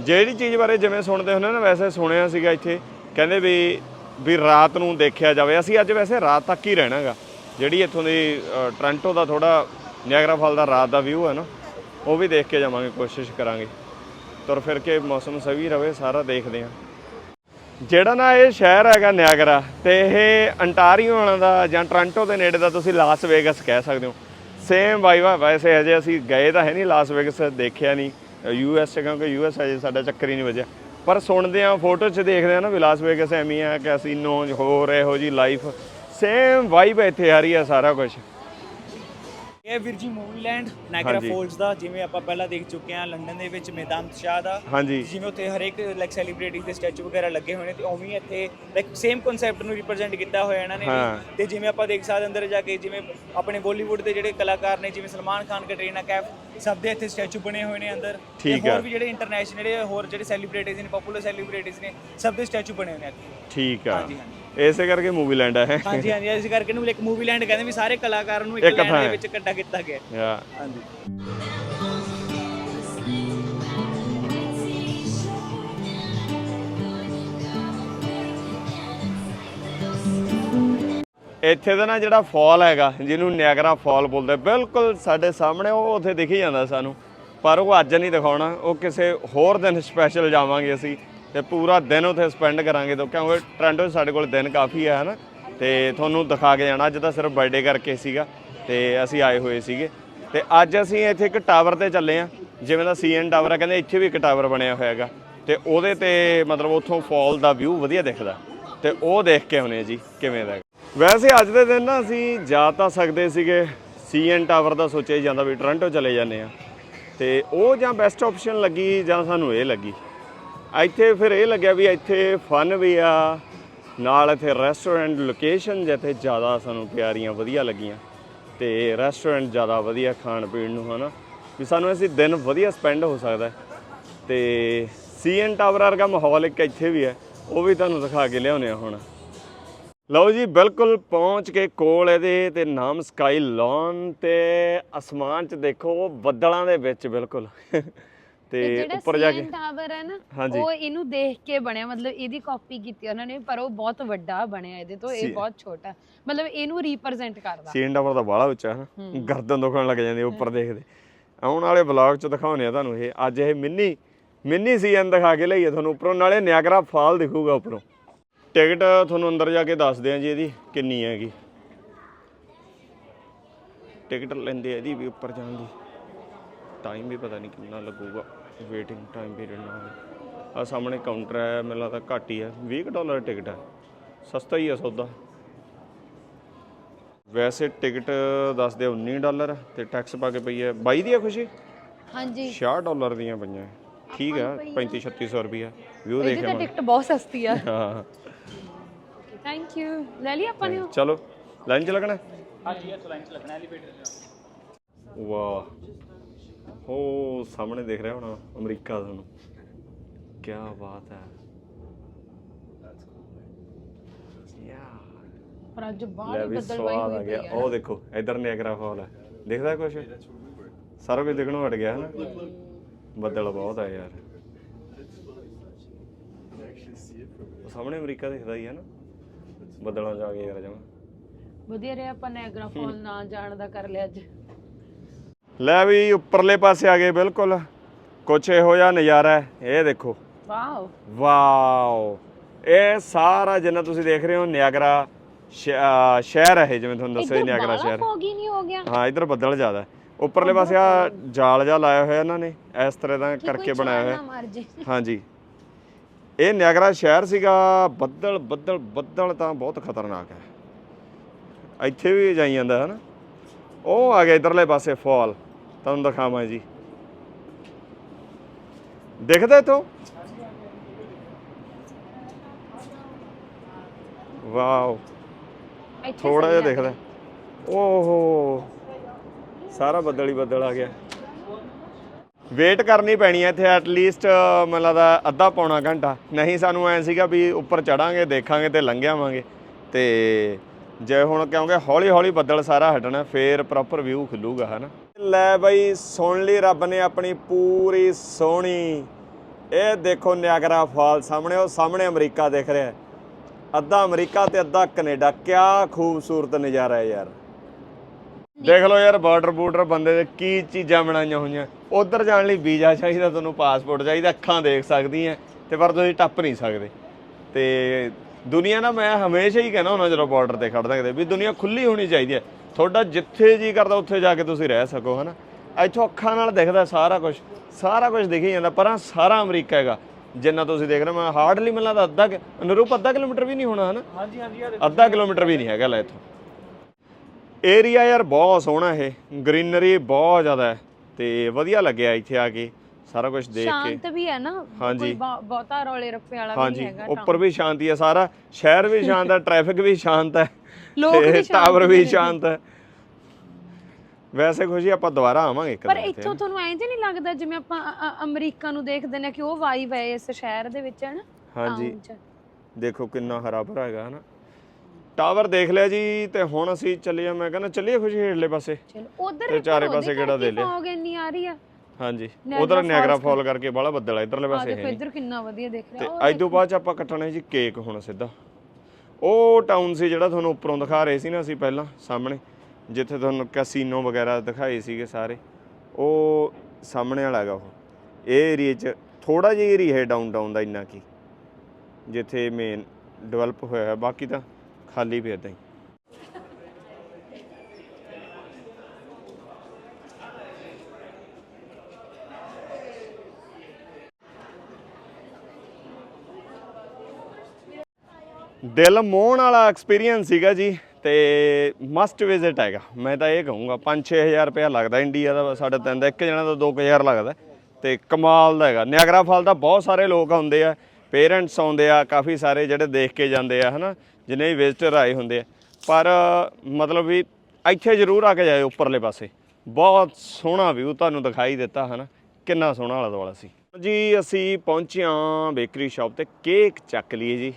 ਜਿਹੜੀ ਚੀਜ਼ ਬਾਰੇ ਜਿਵੇਂ ਸੁਣਦੇ ਹੁੰਦੇ ਨਾ ਵੈਸੇ ਸੁਣਿਆ ਸੀਗਾ ਇੱਥੇ। ਕਹਿੰਦੇ ਵੀ ਵੀ ਰਾਤ ਨੂੰ ਦੇਖਿਆ ਜਾਵੇ। ਅਸੀਂ ਅੱਜ ਵੈਸੇ ਰਾਤ ਤੱਕ ਹੀ ਰਹਿਣਾਗਾ। ਜਿਹੜੀ ਇੱਥੋਂ ਦੀ ਅ, ਦਾ ਥੋੜਾ ਨਿਆਗਰਾ ਫਾਲ ਦਾ ਰਾਤ ਦਾ ਵਿਊ ਹੈ ਨਾ ਉਹ ਵੀ ਦੇਖ ਕੇ ਜਾਵਾਂਗੇ ਕੋਸ਼ਿਸ਼ ਕਰਾਂਗੇ। ਤੁਰ ਫਿਰ ਕੇ ਮੌਸਮ ਸਹੀ ਰਵੇ ਸਾਰਾ ਦੇਖਦੇ ਹਾਂ। ਜਿਹੜਾ ਨਾ ਇਹ ਸ਼ਹਿਰ ਹੈਗਾ ਨਿਆਗਰਾ ਤੇ ਇਹ ਅੰਟਾਰੀਓ ਵਾਲਾ ਦਾ ਜਾਂ ਟੋਰਾਂਟੋ ਦੇ ਨੇੜੇ ਦਾ ਤੁਸੀਂ ਲਾਸ ਵੇਗਸ ਕਹਿ ਸਕਦੇ ਹੋ। ਸੇਮ ਵਾਈਵਾ ਵੈਸੇ ਹਜੇ ਅਸੀਂ ਗਏ ਤਾਂ ਹੈ ਨਹੀਂ ਲਾਸ ਵੇਗਸ, ਦੇਖਿਆ ਨਹੀਂ ਯੂ ਐਸ ਕਿਉਂਕਿ ਯੂ ਐਸ ਹਜੇ ਸਾਡਾ ਚੱਕਰ ਹੀ ਨਹੀਂ ਵਜਿਆ। ਪਰ ਸੁਣਦੇ ਆ ਫੋਟੋ 'ਚ ਦੇਖਦੇ ਆ ਨਾ ਵੀ ਲਾਸ ਵੇਗਸ ਐਵੇਂ ਆ ਕੈਸੀਨੋ ਹੋਰ ਇਹੋ ਜੀ ਲਾਈਫ ਸੇਮ ਵਾਈਬ ਇੱਥੇ ਆ ਰਹੀ ਆ ਸਾਰਾ ਕੁਝ ਇਹ ਵੀਰ ਜੀ ਮੂਵੀਲੈਂਡ ਨਾਇਗਰਾ ਹਾਂਜੀ। ਫਾਲਸ ਦਾ ਜਿਵੇਂ ਆਪਾਂ ਪਹਿਲਾਂ ਦੇਖ ਚੁੱਕੇ ਹਾਂ ਲੰਡਨ ਦੇ ਵਿੱਚ ਮੈਦਾਨ ਸ਼ਾਹ ਦਾ ਹਾਂਜੀ ਜਿਵੇਂ ਉੱਥੇ ਹਰੇਕ ਲਾਈਕ ਸੈਲੀਬ੍ਰਿਟੀਜ਼ ਦੇ ਸਟੈਚੂ ਵਗੈਰਾ ਲੱਗੇ ਹੋਏ ਨੇ ਤੇ ਉਵੇਂ ਹੀ ਇੱਥੇ ਲਾਈਕ ਸੇਮ ਕਨਸੈਪਟ ਨੂੰ ਰਿਪਰੈਜ਼ੈਂਟ ਕੀਤਾ ਹੋਇਆ ਇਹਨਾਂ ਨੇ ਹਾਂ। ਵੀ ਤੇ ਜਿਵੇਂ ਆਪਾਂ ਦੇਖ ਸਕਦੇ ਅੰਦਰ ਜਾ ਕੇ ਜਿਵੇਂ ਆਪਣੇ ਬਾਲੀਵੁੱਡ ਦੇ ਜਿਹੜੇ ਕਲਾਕਾਰ ਨੇ ਜਿਵੇਂ ਸਲਮਾਨ ਖਾਨ ਕਟਰੀਨਾ ਕੈਫ ਸਭ ਦੇ ਇੱਥੇ ਸਟੈਚੂ ਬਣੇ ਹੋਏ ਨੇ ਅੰਦਰ ਤੇ ਠੀਕ ਆ। ਹੋਰ ਵੀ ਜਿਹੜੇ ਇੰਟਰਨੈਸ਼ਨਲ ਜਿਹੜੇ ਹੋਰ ਜਿਹੜੇ ਸੈਲੀਬ੍ਰਿਟੀਜ਼ ਨੇ ਪਪੂਲਰ ਸੈਲੀਬ੍ਰਿਟੀਜ਼ ਨੇ ਸਭ ਦੇ ਸਟੈਚੂ ਬਣੇ ਹੋਏ ਨੇ ਇੱਥੇ ਠੀਕ ਆ ਹਾਂਜੀ, ਹਾਂਜੀ। ਇਸੇ ਕਰਕੇ ਮੂਵੀ ਲੈਂਡ ਹੈ ਹਾਂਜੀ ਹਾਂਜੀ ਇਸ ਕਰਕੇ ਨੂੰ ਲਾਈਕ ਮੂਵੀਲੈਂਡ ਕਹਿੰਦੇ ਵੀ ਸਾਰੇ ਕਲਾਕਾਰਾਂ ਨੂੰ ਇੱਕ ਇੱਕ ਲੈਂਡ ਦੇ। ਵਿੱਚ ਇਕੱਠਾ ਕੀਤਾ ਗਿਆ। ਹਾਂਜੀ। ਇੱਥੇ ਦਾ ਨਾ ਜਿਹੜਾ ਫਾਲ ਹੈਗਾ ਜਿਹਨੂੰ ਨਿਆਗਰਾ ਫਾਲ ਬੋਲਦੇ ਬਿਲਕੁਲ ਸਾਡੇ ਸਾਹਮਣੇ ਉਹ ਉੱਥੇ ਦਿਖ ਜਾਂਦਾ ਸਾਨੂੰ। ਪਰ ਉਹ ਅੱਜ ਨਹੀਂ ਦਿਖਾਉਣਾ ਉਹ ਕਿਸੇ ਹੋਰ ਦਿਨ ਸਪੈਸ਼ਲ ਜਾਵਾਂਗੇ ਅਸੀਂ। ਤੇ ਪੂਰਾ ਦਿਨ ਉੱਥੇ ਸਪੈਂਡ ਕਰਾਂਗੇ ਤਾਂ ਕਿਉਂਕਿ ਟ੍ਰਾਂਟੋ 'ਚ ਸਾਡੇ ਕੋਲ ਦਿਨ ਕਾਫੀ ਹੈ ਹਨਾ? ਤੇ ਤੁਹਾਨੂੰ ਦਿਖਾ ਕੇ ਜਾਣਾ, ਅੱਜ ਤਾਂ ਸਿਰਫ ਬਰਥਡੇ ਕਰਕੇ ਸੀਗਾ, ਤੇ ਅਸੀਂ ਆਏ ਹੋਏ ਸੀਗੇ। ਤੇ ਅੱਜ ਅਸੀਂ ਇੱਥੇ ਇੱਕ ਟਾਵਰ ਤੇ ਚੱਲੇ ਆ, ਜਿਵੇਂ ਦਾ ਸੀਐਨ ਟਾਵਰ ਆ, ਕਹਿੰਦੇ ਇੱਥੇ ਵੀ ਇੱਕ ਟਾਵਰ ਬਣਿਆ ਹੋਇਆ ਹੈਗਾ। ਤੇ ਉਹਦੇ ਤੇ ਮਤਲਬ ਉੱਥੋਂ ਫਾਲ ਦਾ ਵਿਊ ਵਧੀਆ ਦਿਖਦਾ। ਤੇ ਉਹ ਦੇਖ ਕੇ ਆਉਨੇ ਜੀ, ਕਿਵੇਂ ਦਾ ਵੈਸੇ ਅੱਜ ਦੇ ਦਿਨ ਨਾ ਅਸੀਂ ਜਾ ਤਾਂ ਸਕਦੇ ਸੀਗੇ ਸੀਐਨ ਟਾਵਰ ਦਾ ਸੋਚਿਆ ਹੀ ਜਾਂਦਾ ਵੀ ਟੋਰਾਂਟੋ ਚਲੇ ਜਾਂਦੇ ਆ। ਤੇ ਉਹ ਜਾਂ ਬੈਸਟ ਆਪਸ਼ਨ ਲੱਗੀ ਜਾਂ ਸਾਨੂੰ ਇਹ ਲੱਗੀ। ਇੱਥੇ ਫਿਰ ਇਹ ਲੱਗਿਆ ਵੀ ਇੱਥੇ ਫਨ ਵੀ ਆ। ਨਾਲ ਇੱਥੇ ਰੈਸਟੋਰੈਂਟ ਲੋਕੇਸ਼ਨ ਜਿੱਥੇ ਜ਼ਿਆਦਾ ਸਾਨੂੰ ਪਿਆਰੀਆਂ ਵਧੀਆ ਲੱਗੀਆਂ ਤੇ ਰੈਸਟੋਰੈਂਟ ਜ਼ਿਆਦਾ ਵਧੀਆ ਖਾਣ ਪੀਣ ਨੂੰ, ਹਨਾ? ਵੀ ਸਾਨੂੰ ਅਸੀਂ ਦਿਨ ਵਧੀਆ ਸਪੈਂਡ ਹੋ ਸਕਦਾ ਹੈ। ਤੇ ਸੀਐਨ ਟਾਵਰ ਵਰਗਾ ਮਾਹੌਲ ਇੱਕ ਇੱਥੇ ਵੀ ਹੈ, ਉਹ ਵੀ ਤੁਹਾਨੂੰ ਦਿਖਾ ਕੇ ਲਿਆਉਨੇ ਆ ਹੁਣ। ਲਓ ਜੀ, ਬਿਲਕੁਲ ਪਹੁੰਚ ਕੇ ਕੋਲ ਇਹਦੇ ਤੇ ਨਾਮ ਸਕਾਈ ਲੌਨ ਤੇ ਅਸਮਾਨ ਚ ਦੇਖੋ, ਬੱਦਲਾਂ ਦੇ ਵਿੱਚ ਬਿਲਕੁਲ। ਤੇ ਉੱਪਰ ਜਾ ਕੇ ਟਾਵਰ ਹੈ ਨਾ। ਉਹ ਇਹਨੂੰ ਦੇਖ ਕੇ ਬਣਿਆ ਮਤਲਬ ਇਹਦੀ ਕਾਪੀ ਕੀਤੀ ਉਹਨਾਂ ਨੇ ਪਰ ਉਹ ਬਹੁਤ ਵੱਡਾ ਬਣਿਆ ਇਹਦੇ ਤੋਂ ਇਹ ਬਹੁਤ ਛੋਟਾ। ਮਤਲਬ ਇਹਨੂੰ ਰਿਪਰੈਜ਼ੈਂਟ ਕਰਦਾ। ਸੀਨ ਟਾਵਰ ਦਾ ਬਾਹਲਾ ਉੱਚਾ ਹੈ। ਗਰਦਨ ਦੁਖਣ ਲੱਗ ਜਾਂਦੀ ਉੱਪਰ ਦੇਖਦੇ। ਆਉਣ ਵਾਲੇ ਵਲੌਗ ਚ ਦਿਖਾਉਣੇ ਆ ਤੁਹਾਨੂੰ ਇਹ। ਅੱਜ ਇਹ ਮਿੰਨੀ ਮਿੰਨੀ ਸੀਐਨ ਦਿਖਾ ਕੇ ਲਈਏ ਤੁਹਾਨੂੰ ਉੱਪਰੋਂ ਨਾਲੇ ਨਿਆਗਰਾ ਫਾਲ ਦਿਖੂਗਾ ਉੱਪਰੋਂ। ਟਿਕਟ ਤੁਹਾਨੂੰ ਅੰਦਰ ਜਾ ਕੇ ਦੱਸਦੇ ਆ ਜੀ ਇਹਦੀ ਕਿੰਨੀ ਹੈਗੀ। ਟਿਕਟ ਲੈਂਦੇ ਆ ਇਹਦੀ ਵੀ ਉੱਪਰ ਜਾਣ ਦੀ। ਟਾਈਮ ਵੀ ਪਤਾ ਨਹੀਂ ਕਿੰਨਾ ਲੱਗੂਗਾ। ਵੇਟਿੰਗ ਟਾਈਮ ਪੀਰੀਅਡ ਨਾਲ। ਆ ਸਾਹਮਣੇ ਕਾਊਂਟਰ ਹੈ ਮੈਨੂੰ ਲੱਗਦਾ ਘੱਟ ਹੀ ਹੈ। 20 ਡਾਲਰ ਟਿਕਟ ਹੈ। ਸਸਤਾ ਹੀ ਹੈ ਸੌਦਾ। ਵੈਸੇ ਟਿਕਟ ਦੱਸਦੇ 19 ਡਾਲਰ ਤੇ ਟੈਕਸ ਪਾ ਕੇ ਪਈ ਹੈ। 22 ਦੀ ਹੈ ਖੁਸ਼ੀ? ਹਾਂਜੀ। 66 ਡਾਲਰ ਦੀਆਂ ਪਈਆਂ। ਠੀਕ ਹੈ 35 3600 ਰੁਪਿਆ ਵਿਊ ਦੇਖਿਆ ਮੈਂ ਟਿਕਟ ਬਹੁਤ ਸਸਤੀ ਆ। ਹਾਂ। ਥੈਂਕ ਯੂ ਲੈ ਲਈ ਆਪਾਂ ਨੇ? ਚਲੋ ਲਾਈਨ 'ਚ ਲੱਗਣਾ ਹਾਂਜੀ ਇਹ ਲਾਈਨ ਚ ਲੱਗਣਾ ਐਲੀਵੇਟਰ ਵਾਹ। ਹੋ ਸਾਹਮਣੇ ਦਿਖ ਰਿਹਾ ਹੋਣਾ ਅਮਰੀਕਾ ਤੁਹਾਨੂੰ ਕੀ ਬਾਤ ਹੈ। ਯਾ ਪਰ ਅੱਜ ਬਾਹਰ ਵੀ ਬੱਦਲ ਵਾਈ ਸਵਾਦ ਆ ਹੋਈ ਗਿਆ। ਉਹ ਦੇਖੋ ਇਧਰ ਨਿਆਗਰਾ ਫਾਲ ਹੈ। ਦਿਖਦਾ ਕੁਛ? ਸਾਰਾ ਕੁਝ ਦਿਖਣੋਂ ਹਟ ਗਿਆ ਹੈ ਨਾ ਬੱਦਲ ਬਹੁਤ ਆ ਯਾਰ। ਉਹ ਸਾਹਮਣੇ ਅਮਰੀਕਾ ਦਿਖਦਾ ਹੀ ਹੈ ਨਾ। ਬੱਦਲਾਂ ਜਾ ਕੇ ਯਾਰ ਜਮਾ। ਵਧੀਆ ਰਿਹਾ ਆਪਾਂ ਨੈਗਰਾ ਫਾਲ ਨਾ ਜਾਣ ਦਾ ਕਰ ਲਿਆ ਅੱਜ। ਲੈ ਵੀ ਉੱਪਰਲੇ ਪਾਸੇ ਆ ਗਏ ਬਿਲਕੁਲ। ਕੁਛ ਇਹੋ ਜਿਹਾ ਨਜ਼ਾਰਾ ਹੈ। ਇਹ ਦੇਖੋ। ਵਾਓ। ਵਾਓ। ਇਹ ਸਾਰਾ ਜਿੰਨਾ ਤੁਸੀਂ ਦੇਖ ਰਹੇ ਹੋ ਨਿਆਗਰਾ ਸ਼- ਅਹ ਸ਼ਹਿਰ ਹੈ ਇਹ ਜਿਵੇਂ ਤੁਹਾਨੂੰ ਦੱਸਿਆ ਨਿਆਗਰਾ ਸ਼ਹਿਰ। ਨਹੀਂ ਹੋ ਗਿਆ? ਹਾਂ ਇਧਰ ਬੱਦਲ ਜ਼ਿਆਦਾ ਹੈ। ਉੱਪਰਲੇ ਪਾਸੇ ਆ ਜਾਲ ਜਾ ਲਾਇਆ ਹੋਇਆ ਇਹਨਾਂ ਨੇ ਇਸ ਤਰ੍ਹਾਂ ਦਾ ਕਰਕੇ ਬਣਾਇਆ ਹੋਇਆ। ਮਾਰ ਜੇ। ਹਾਂਜੀ। ਇਹ ਨਿਆਗਰਾ ਸ਼ਹਿਰ ਸੀਗਾ। ਬੱਦਲ ਬੱਦਲ ਬੱਦਲ ਤਾਂ ਬਹੁਤ ਖਤਰਨਾਕ ਹੈ। ਇੱਥੇ ਵੀ ਜਾਈ ਜਾਂਦਾ ਹੈ ਨਾ ਉਹ ਆ ਗਿਆ ਇਧਰਲੇ ਪਾਸੇ ਫਾਲ ਤੁਹਾਨੂੰ ਦਿਖਾਵਾਂ ਜੀ ਦਿਖਦਾ ਇਥੋਂ ਵਾਓ ਥੋੜਾ ਜਿਹਾ ਦਿਖਦਾ ਓਹੋ ਸਾਰਾ ਬੱਦਲ ਹੀ ਬੱਦਲ ਆ ਗਿਆ। ਵੇਟ ਕਰਨੀ ਪੈਣੀ ਹੈ ਇੱਥੇ ਐਟ ਲੀਸਟ ਮੈਨੂੰ ਲੱਗਦਾ ਅੱਧਾ ਪੌਣਾ ਘੰਟਾ। ਨਹੀਂ ਸਾਨੂੰ ਐ ਸੀਗਾ ਵੀ ਉੱਪਰ ਚੜਾਂਗੇ ਦੇਖਾਂਗੇ ਤੇ ਲੰਘ ਆਵਾਂਗੇ। ਤੇ ਜੇ ਹੁਣ ਕਿਉਂਕਿ ਹੌਲੀ ਹੌਲੀ ਬੱਦਲ ਸਾਰਾ ਹਟਣਾ, ਫੇਰ ਪ੍ਰੋਪਰ ਵਿਊ ਖੁੱਲੂਗਾ, ਹਨਾ? ਲੈ ਬਈ, ਸੁਣ ਲਈ ਰੱਬ ਨੇ ਆਪਣੀ ਪੂਰੀ ਸੋਹਣੀ। ਇਹ ਦੇਖੋ ਨਿਆਗਰਾ ਫਾਲ ਸਾਹਮਣੇ, ਉਹ ਸਾਹਮਣੇ ਅਮਰੀਕਾ ਦਿਖ ਰਿਹਾ ਅੱਧਾ ਅਮਰੀਕਾ ਤੇ ਅੱਧਾ ਕੈਨੇਡਾ, ਕਿਆ ਖੂਬਸੂਰਤ ਨਜ਼ਾਰਾ ਹੈ ਯਾਰ। ਦੇਖ ਲਓ ਯਾਰ ਬਾਰਡਰ ਬੂਡਰ ਬੰਦੇ ਦੇ ਕੀ ਚੀਜ਼ਾਂ ਬਣਾਈਆਂ ਹੋਈਆਂ। ਉਧਰ ਜਾਣ ਲਈ ਵੀਜ਼ਾ ਚਾਹੀਦਾ, ਤੁਹਾਨੂੰ ਪਾਸਪੋਰਟ ਚਾਹੀਦਾ, ਅੱਖਾਂ ਦੇਖ ਸਕਦੀਆਂ, ਤੇ ਪਰ ਤੁਸੀਂ ਟੱਪ ਨਹੀਂ ਸਕਦੇ। ਤੇ ਦੁਨੀਆ ਨਾ ਮੈਂ ਹਮੇਸ਼ਾ ਹੀ ਕਹਿੰਦਾ ਹੁੰਦਾ ਜਦੋਂ ਬਾਰਡਰ ਤੇ ਖੜਦਾ ਕਿਤੇ ਵੀ ਦੁਨੀਆ ਖੁੱਲੀ ਹੋਣੀ ਚਾਹੀਦੀ ਹੈ। ਤੁਹਾਡਾ ਜਿੱਥੇ ਜੀ ਕਰਦਾ ਉੱਥੇ ਜਾ ਕੇ ਤੁਸੀਂ ਰਹਿ ਸਕੋ ਹਨਾ? ਇੱਥੋਂ ਅੱਖਾਂ ਨਾਲ ਦਿਖਦਾ ਸਾਰਾ ਕੁਝ ਸਾਰਾ ਕੁਝ ਦਿਖੀ ਜਾਂਦਾ ਪਰਾਂ ਸਾਰਾ ਅਮਰੀਕਾ ਹੈਗਾ ਜਿੰਨਾ ਤੁਸੀਂ ਦੇਖ ਰਹੇ ਮੈਂ ਹਾਰਡਲੀ ਮੈਨੂੰ ਲੱਗਦਾ ਅੱਧਾ ਅਨੁਰੂਪ ਅੱਧਾ ਕਿਲੋਮੀਟਰ ਵੀ ਨਹੀਂ ਹੋਣਾ ਹਨਾ? ਹਾਂਜੀ ਹਾਂਜੀ ਅੱਧਾ ਕਿਲੋਮੀਟਰ ਵੀ ਨਹੀਂ ਹੈਗਾ ਲੈ ਇੱਥੋਂ। ਏਰੀਆ ਯਾਰ ਬਹੁਤ ਸੋਹਣਾ ਇਹ ਗ੍ਰੀਨਰੀ ਬਹੁਤ ਜ਼ਿਆਦਾ ਹੈ ਤੇ ਵਧੀਆ ਲੱਗਿਆ ਇੱਥੇ ਆ ਕੇ। ਸਾਰਾ ਕੁਝ ਦੇਖ ਕੇ। ਸ਼ਾਂਤ ਵੀ ਹੈ ਨਾ ਹਾਂਜੀ। ਕੋਈ ਬਹੁ- ਬਹੁਤਾ ਰੌਲੇ ਰੱਪੇ ਵਾਲਾ ਵੀ ਨਹੀਂ ਹਾਂਜੀ ਹੈਗਾ ਉੱਪਰ ਵੀ ਸ਼ਾਂਤੀ ਹੈ ਸਾਰਾ ਸ਼ਹਿਰ ਵੀ ਸ਼ਾਂਤ ਹੈ ਟ੍ਰੈਫਿਕ ਵੀ ਸ਼ਾਂਤ ਹੈ ਲੋਕ ਵੀ ਟਾਵਰ ਵੀ। ਸ਼ਾਂਤ ਹੈ। ਵੈਸੇ ਖੁਸ਼ੀ ਆਪਾਂ ਦੁਬਾਰਾ ਆਵਾਂਗੇ ਇੱਕ ਪਰ ਦਿਨ ਇੱਥੇ। ਇੱਥੋਂ ਤੁਹਾਨੂੰ ਐਂ ਤੇ ਨਹੀਂ ਲੱਗਦਾ ਜਿਵੇਂ ਆਪਾਂ ਅਮਰੀਕਾ ਨੂੰ ਦੇਖਦੇ ਨੇ ਕਿ ਉਹ ਵਾਈਬ ਹੈ ਇਸ ਸ਼ਹਿਰ ਦੇ ਵਿੱਚ ਹੈ ਨਾ ਹਾਂਜੀ। ਦੇਖੋ ਕਿੰਨਾ ਹਰਾ ਭਰਾ ਹੈਗਾ ਹਨਾ? ਟਾਵਰ ਦੇਖ ਲਿਆ ਜੀ ਤੇ ਹੁਣ ਅਸੀਂ ਚੱਲੀਏ ਮੈਂ ਕਹਿੰਦਾ ਚੱਲੀਏ ਖੁਸ਼ੀ ਹੇਠਲੇ ਪਾਸੇ। ਚਲੋ ਉਧਰ ਚਾਰੇ ਪਾਸੇ ਕਿਹੜਾ ਦੇ ਲਿਆ। ਫੌਗ ਇੰਨੀ ਆ ਰਹੀ ਆ। ਹਾਂਜੀ। ਉਧਰ ਨਿਆਗਰਾ ਫਾਲ ਕਰਕੇ ਬਾਹਲਾ ਬੱਦਲ ਆ ਇਧਰਲੇ ਪਾਸੇ ਹੈ ਇੱਧਰ ਕਿੰਨਾ ਵਧੀਆ ਦਿਖ ਤੇ ਰਿਹਾ ਉਹ ਅੱਜ ਤੋਂ ਬਾਅਦ ਚ ਆਪਾਂ ਕੱਟਣਾ ਜੀ ਕੇਕ ਹੁਣ ਸਿੱਧਾ। ਉਹ ਟਾਊਨ ਸੀ ਜਿਹੜਾ ਤੁਹਾਨੂੰ ਉੱਪਰੋਂ ਦਿਖਾ ਰਹੇ ਸੀ ਨਾ ਅਸੀਂ ਪਹਿਲਾਂ ਸਾਹਮਣੇ। ਜਿੱਥੇ ਤੁਹਾਨੂੰ ਕੈਸੀਨੋ ਵਗੈਰਾ ਦਿਖਾਏ ਸੀਗੇ ਸਾਰੇ। ਉਹ ਸਾਹਮਣੇ ਵਾਲਾ ਹੈਗਾ ਉਹ। ਇਹ ਏਰੀਏ 'ਚ ਥੋੜਾ ਜਿਹਾ ਏਰੀਆ ਹੈ ਡਾਊਨ ਟਾਊਨ ਦਾ ਇੰਨਾ ਕੀ। ਜਿੱਥੇ ਮੇਨ ਡਿਵੈਲਪ ਹੋਇਆ ਹੈ। ਬਾਕੀ ਤਾਂ ਖਾਲੀ ਪਿਆ ਏਦਾਂ ਹੀ। ਦਿਲ ਮੋਹਣ ਵਾਲਾ ਐਕਸਪੀਰੀਅੰਸ ਸੀਗਾ ਜੀ ਤੇ ਮਸਟ ਵਿਜ਼ਿਟ ਹੈਗਾ। ਮੈਂ ਤਾਂ ਇਹ ਕਹੂੰਗਾ 5-6000 ਰੁਪਇਆ ਲੱਗਦਾ ਇੰਡੀਆ ਦਾ, ਸਾਡੇ ਤਿੰਨ ਦਾ, ਇੱਕ ਜਣਾ ਦਾ 2000 ਲੱਗਦਾ। ਤੇ ਕਮਾਲ ਦਾ ਹੈਗਾ। ਨਿਆਗਰਾ ਫਾਲ ਦਾ ਬਹੁਤ ਸਾਰੇ ਲੋਕ ਆਉਂਦੇ ਆ ਪੇਰੈਂਟਸ ਆਉਂਦੇ ਆ, ਕਾਫੀ ਸਾਰੇ ਜਿਹੜੇ ਦੇਖ ਕੇ ਜਾਂਦੇ ਆ, ਹਨਾ, ਜਿੰਨੇ ਵੀ ਵਿਜ਼ਿਟਰ ਆਏ ਹੁੰਦੇ ਆ। ਪਰ ਮਤਲਬ ਵੀ ਇੱਥੇ ਜ਼ਰੂਰ ਆ ਕੇ ਜਾਇਓ ਉੱਪਰਲੇ ਪਾਸੇ। ਬਹੁਤ ਸੋਹਣਾ ਵਿਊ ਤੁਹਾਨੂੰ ਦਿਖਾਈ ਦਿੱਤਾ, ਹਨਾ। ਕਿੰਨਾ ਸੋਹਣਾ ਆਲਾ ਦੁਆਲਾ ਸੀ। ਜੀ, ਅਸੀਂ ਪਹੁੰਚੇ ਹਾਂ ਬੇਕਰੀ ਸ਼ਾਪ ਤੇ। ਕੇਕ ਚੱਕ ਲਈਏ ਜੀ।